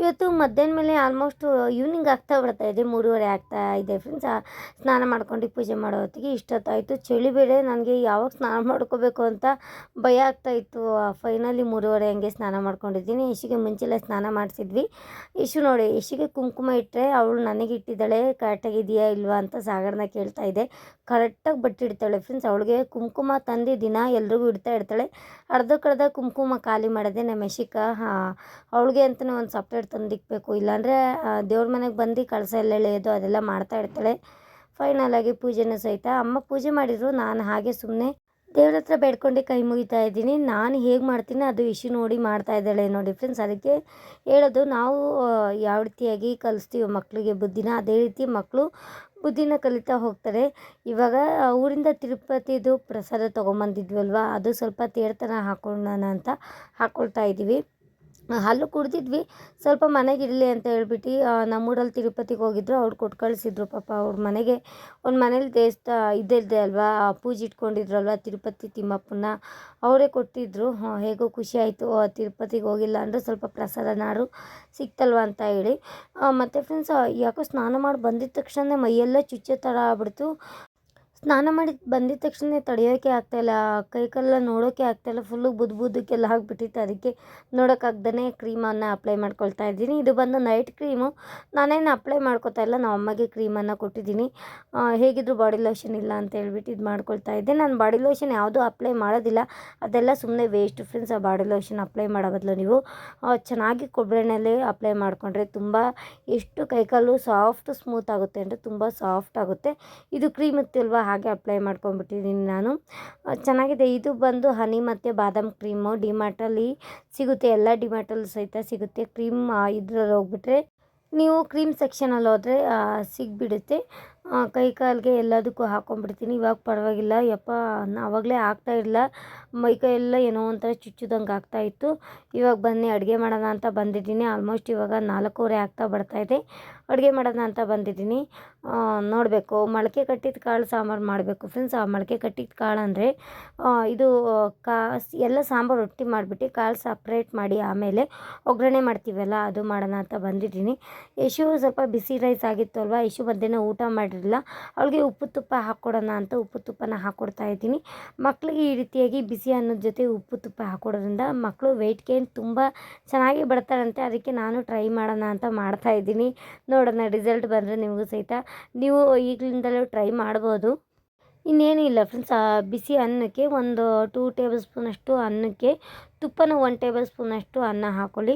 ಇವತ್ತು ಮಧ್ಯಾಹ್ನ ಮೇಲೆ ಆಲ್ಮೋಸ್ಟು ಈವ್ನಿಂಗ್ ಆಗ್ತಾ ಬರ್ತಾ ಇದೆ, ಮೂರುವರೆ ಆಗ್ತಾ ಇದೆ ಫ್ರೆಂಡ್ಸ್ ಸ್ನಾನ ಮಾಡ್ಕೊಂಡು ಪೂಜೆ ಮಾಡೋ ಹೊತ್ತಿಗೆ ಇಷ್ಟೊತ್ತಾಯಿತು. ಚಳಿ ಬೇರೆ ನನಗೆ ಯಾವಾಗ ಸ್ನಾನ ಮಾಡ್ಕೋಬೇಕು ಅಂತ ಭಯ ಆಗ್ತಾ ಇತ್ತು. ಫೈನಲಿ ಮೂರುವರೆ ಹಂಗೆ ಸ್ನಾನ ಮಾಡ್ಕೊಂಡಿದ್ದೀನಿ. ಇಶಿಗೆ ಮುಂಚೆಲೆ ಸ್ನಾನ ಮಾಡಿಸಿದ್ವಿ. ಇಶು ನೋಡಿ ಇಶಿಗೆ ಕುಂಕುಮ ಇಟ್ಟರೆ ಅವಳು ನನಗೆ ಇಟ್ಟಿದ್ದಾಳೆ ಕರೆಕ್ಟಾಗಿದೆಯಾ ಇಲ್ವಾ ಅಂತ ಸಾಗರನ ಕೇಳ್ತಾ ಇದೆ. ಕರೆಕ್ಟಾಗಿ ಬಟ್ಟಿಡ್ತಾಳೆ ಫ್ರೆಂಡ್ಸ್ ಅವಳಿಗೆ ಕುಂಕುಮ ತಂದು ದಿನ ಎಲ್ರಿಗೂ ಇಡ್ತಾ ಇರ್ತಾಳೆ ಅರ್ಧಕ್ಕರ್ಧ ಕುಂಕುಮ ಖಾಲಿ ಮಾಡಿದೆ ನಮ್ಮ ಯಶಿಕ ಅವಳಿಗೆ ಅಂತಲೇ ಒಂದು ಸಪ್ರೇಟ್ ತಂದಿಕ್ಬೇಕು. ಇಲ್ಲಾಂದರೆ ದೇವ್ರ ಮನೆಗೆ ಬಂದು ಕಳಸ ಎಲ್ಲ ಎಳೆಯೋದು ಅದೆಲ್ಲ ಮಾಡ್ತಾ ಇರ್ತಾಳೆ. ಫೈನಲ್ ಆಗಿ ಪೂಜೆನೂ ಸಹಿತ ಅಮ್ಮ ಪೂಜೆ ಮಾಡಿದ್ರು. ನಾನು ಹಾಗೆ ಸುಮ್ಮನೆ ದೇವ್ರ ಹತ್ರ ಬೇಡ್ಕೊಂಡು ಕೈ ಮುಗಿತಾ ಇದ್ದೀನಿ. ನಾನು ಹೇಗೆ ಮಾಡ್ತೀನಿ ಅದು ಇಶು ನೋಡಿ ಮಾಡ್ತಾ ಇದ್ದಾಳೆ ನೋಡಿ ಫ್ರೆಂಡ್ಸ್ ಅದಕ್ಕೆ ಹೇಳೋದು, ನಾವು ಯಾವ ರೀತಿಯಾಗಿ ಕಲಿಸ್ತೀವಿ ಮಕ್ಕಳಿಗೆ ಬುದ್ಧಿನ, ಅದೇ ರೀತಿ ಮಕ್ಕಳು ಬುದ್ಧಿನ ಕಲಿತಾ ಹೋಗ್ತಾರೆ. ಇವಾಗ ಊರಿಂದ ತಿರುಪತಿದು ಪ್ರಸಾದ ತೊಗೊಂಬಂದಿದ್ವಲ್ವ? ಅದು ಸ್ವಲ್ಪ ತೇರ್ತನ ಹಾಕೊಳ್ಳೋಣ ಅಂತ ಹಾಕ್ಕೊಳ್ತಾ ಇದ್ದೀವಿ. ಅಲ್ಲೂ ಕುಡ್ದಿದ್ವಿ. ಸ್ವಲ್ಪ ಮನೆಗೆ ಇರಲಿ ಅಂತ ಹೇಳ್ಬಿಟ್ಟು ನಮ್ಮೂರಲ್ಲಿ ತಿರುಪತಿಗೆ ಹೋಗಿದ್ರು. ಅವ್ರು ಕೊಟ್ಟು ಕಳಿಸಿದ್ರು ಪಾಪ. ಅವ್ರ ಮನೆಗೆ ಒಂದು ಮನೇಲಿ ದೇವಸ್ಥ ಇದ್ದಿದ್ದೆ ಅಲ್ವಾ? ಪೂಜೆ ಪೂಜೆ ಇಟ್ಕೊಂಡಿದ್ರಲ್ವ ತಿರುಪತಿ ತಿಮ್ಮಪ್ಪನ ಅವರೇ ಕೊಟ್ಟಿದ್ದರು ಹೇಗೋ ಖುಷಿ ಆಯಿತು. ತಿರುಪತಿಗೆ ಹೋಗಿಲ್ಲ ಅಂದರೆ ಸ್ವಲ್ಪ ಪ್ರಸಾದ ನಾರು ಸಿಕ್ತಲ್ವ ಅಂತ ಹೇಳಿ. ಮತ್ತು ಫ್ರೆಂಡ್ಸ್ ಯಾಕೋ ಸ್ನಾನ ಮಾಡಿ ಬಂದಿದ್ದ ತಕ್ಷಣ ಮೈಯೆಲ್ಲ ಚುಚ್ಚೋ ಥರ ಆಗ್ಬಿಡ್ತು. ಸ್ನಾನ ಮಾಡಿ ಬಂದಿದ ತಕ್ಷಣ ತಡೆಯೋಕೆ ಆಗ್ತಾಯಿಲ್ಲ ಕೈಕಾಲೆಲ್ಲ ನೋಡೋಕೆ ಆಗ್ತಾಯಿಲ್ಲ ಫುಲ್ಲು ಬುದ್ದು ಬುದ್ದಕ್ಕೆಲ್ಲ ಆಗಿಬಿಟ್ಟಿತ್ತು. ಅದಕ್ಕೆ ನೋಡೋಕ್ಕಾಗ್ದೇ ಕ್ರೀಮನ್ನು ಅಪ್ಲೈ ಮಾಡ್ಕೊಳ್ತಾ ಇದ್ದೀನಿ. ಇದು ಬಂದು ನೈಟ್ ಕ್ರೀಮು ನಾನೇನು ಅಪ್ಲೈ ಮಾಡ್ಕೊತಾ ಇಲ್ಲ ನಮ್ಮ ಅಮ್ಮಗೆ ಕ್ರೀಮನ್ನು ಕೊಟ್ಟಿದ್ದೀನಿ. ಹೇಗಿದ್ರು ಬಾಡಿ ಲೋಷನ್ ಇಲ್ಲ ಅಂತ ಹೇಳ್ಬಿಟ್ಟು ಇದು ಮಾಡ್ಕೊಳ್ತಾ ಇದ್ದೆ. ನಾನು ಬಾಡಿ ಲೋಷನ್ ಯಾವುದೂ ಅಪ್ಲೈ ಮಾಡೋದಿಲ್ಲ. ಅದೆಲ್ಲ ಸುಮ್ಮನೆ ವೇಸ್ಟ್ ಫ್ರೆಂಡ್ಸ್ ಆ ಬಾಡಿ ಲೋಷನ್ ಅಪ್ಲೈ ಮಾಡೋ ಬದಲು ನೀವು ಚೆನ್ನಾಗಿ ಕೊಬ್ಬರಿ ಎಣ್ಣೆಲಿ ಅಪ್ಲೈ ಮಾಡಿಕೊಂಡ್ರೆ ತುಂಬ ಎಷ್ಟು ಕೈಕಾಲು ಸಾಫ್ಟ್ ಸ್ಮೂತ್ ಆಗುತ್ತೆ ಅಂದರೆ ತುಂಬ ಸಾಫ್ಟ್ ಆಗುತ್ತೆ. ಇದು ಕ್ರೀಮ್ ಇತ್ತಿಲ್ವ? ಹಾಗೆ ಅಪ್ಲೈ ಮಾಡ್ಕೊಂಡ್ಬಿಟ್ಟಿದ್ದೀನಿ ನಾನು. ಚೆನ್ನಾಗಿದೆ. ಇದು ಬಂದು ಹನಿ ಮತ್ತು ಬಾದಾಮ್ ಕ್ರೀಮು ಡಿಮಾರ್ಟಲ್ಲಿ ಸಿಗುತ್ತೆ. ಎಲ್ಲ ಡಿಮಾರ್ಟಲ್ಲಿ ಸಹಿತ ಸಿಗುತ್ತೆ. ಕ್ರೀಮ್ ಇದ್ರಲ್ಲಿ ಹೋಗ್ಬಿಟ್ರೆ ನೀವು ಕ್ರೀಮ್ ಸೆಕ್ಷನಲ್ಲಿ ಹೋದರೆ ಸಿಗ್ಬಿಡುತ್ತೆ. ಕೈ ಕಾಲಿಗೆ ಎಲ್ಲದಕ್ಕೂ ಹಾಕ್ಕೊಂಡ್ಬಿಡ್ತೀನಿ ಇವಾಗ ಪರವಾಗಿಲ್ಲ. ಯಪ್ಪ ಆವಾಗಲೇ ಆಗ್ತಾ ಮೈಕೈ ಎಲ್ಲ ಏನೋ ಒಂಥರ ಚುಚ್ಚಿದಂಗೆ ಆಗ್ತಾ ಇತ್ತು. ಇವಾಗ ಬನ್ನಿ, ಅಡುಗೆ ಮಾಡೋಣ ಅಂತ ಬಂದಿದ್ದೀನಿ. ಆಲ್ಮೋಸ್ಟ್ ಇವಾಗ ನಾಲ್ಕೂವರೆ ಆಗ್ತಾ ಬರ್ತಾಯಿದೆ ಅಡುಗೆ ಮಾಡೋಣ ಅಂತ ಬಂದಿದ್ದೀನಿ. ನೋಡಬೇಕು ಮೊಳಕೆ ಕಟ್ಟಿದ ಕಾಳು ಸಾಂಬಾರು ಮಾಡಬೇಕು. ಫ್ರೆಂಡ್ಸ್ ಆ ಮೊಳಕೆ ಕಟ್ಟಿದ ಕಾಳು ಅಂದರೆ ಇದು ಕಾ, ಎಲ್ಲ ಸಾಂಬಾರು ರೊಟ್ಟಿ ಮಾಡಿಬಿಟ್ಟು ಕಾಳು ಸಪ್ರೇಟ್ ಮಾಡಿ ಆಮೇಲೆ ಒಗ್ಗರಣೆ ಮಾಡ್ತೀವಲ್ಲ, ಅದು ಮಾಡೋಣ ಅಂತ ಬಂದಿದ್ದೀನಿ. ಯಶು ಸ್ವಲ್ಪ ಬಿಸಿ ರೈಸ್ ಆಗಿತ್ತು ಅಲ್ವಾ? ಯಶು ಮಧ್ಯಾಹ್ನ ಊಟ ಮಾಡಿರಲಿಲ್ಲ. ಅವಳಿಗೆ ಉಪ್ಪು ತುಪ್ಪ ಹಾಕ್ಕೊಡೋಣ ಅಂತ ಉಪ್ಪು ತುಪ್ಪನ ಹಾಕ್ಕೊಡ್ತಾ ಇದ್ದೀನಿ. ಮಕ್ಕಳಿಗೆ ಈ ರೀತಿಯಾಗಿ ಬಿಸಿ ಅನ್ನದ ಜೊತೆ ಉಪ್ಪು ತುಪ್ಪ ಹಾಕೊಡೋದ್ರಿಂದ ಮಕ್ಕಳು ವೆಯ್ಟ್ ಗೇನ್ ತುಂಬ ಚೆನ್ನಾಗಿ ಬರ್ತಾರಂತೆ ಅದಕ್ಕೆ ನಾನು ಟ್ರೈ ಮಾಡೋಣ ಅಂತ ಮಾಡ್ತಾ ಇದ್ದೀನಿ. ನೋಡೋಣ ರಿಸಲ್ಟ್ ಬಂದರೆ ನಿಮಗೂ ಸಹಿತ. ನೀವು ಈಗಲಿಂದಲೂ ಟ್ರೈ ಮಾಡ್ಬೋದು. ಇನ್ನೇನೂ ಇಲ್ಲ ಫ್ರೆಂಡ್ಸ್ ಬಿಸಿ ಅನ್ನಕ್ಕೆ ಒಂದು ಟೂ ಟೇಬಲ್ ಸ್ಪೂನಷ್ಟು ಅನ್ನಕ್ಕೆ ತುಪ್ಪನ ಒನ್ ಟೇಬಲ್ ಸ್ಪೂನಷ್ಟು ಅನ್ನ ಹಾಕ್ಕೊಳ್ಳಿ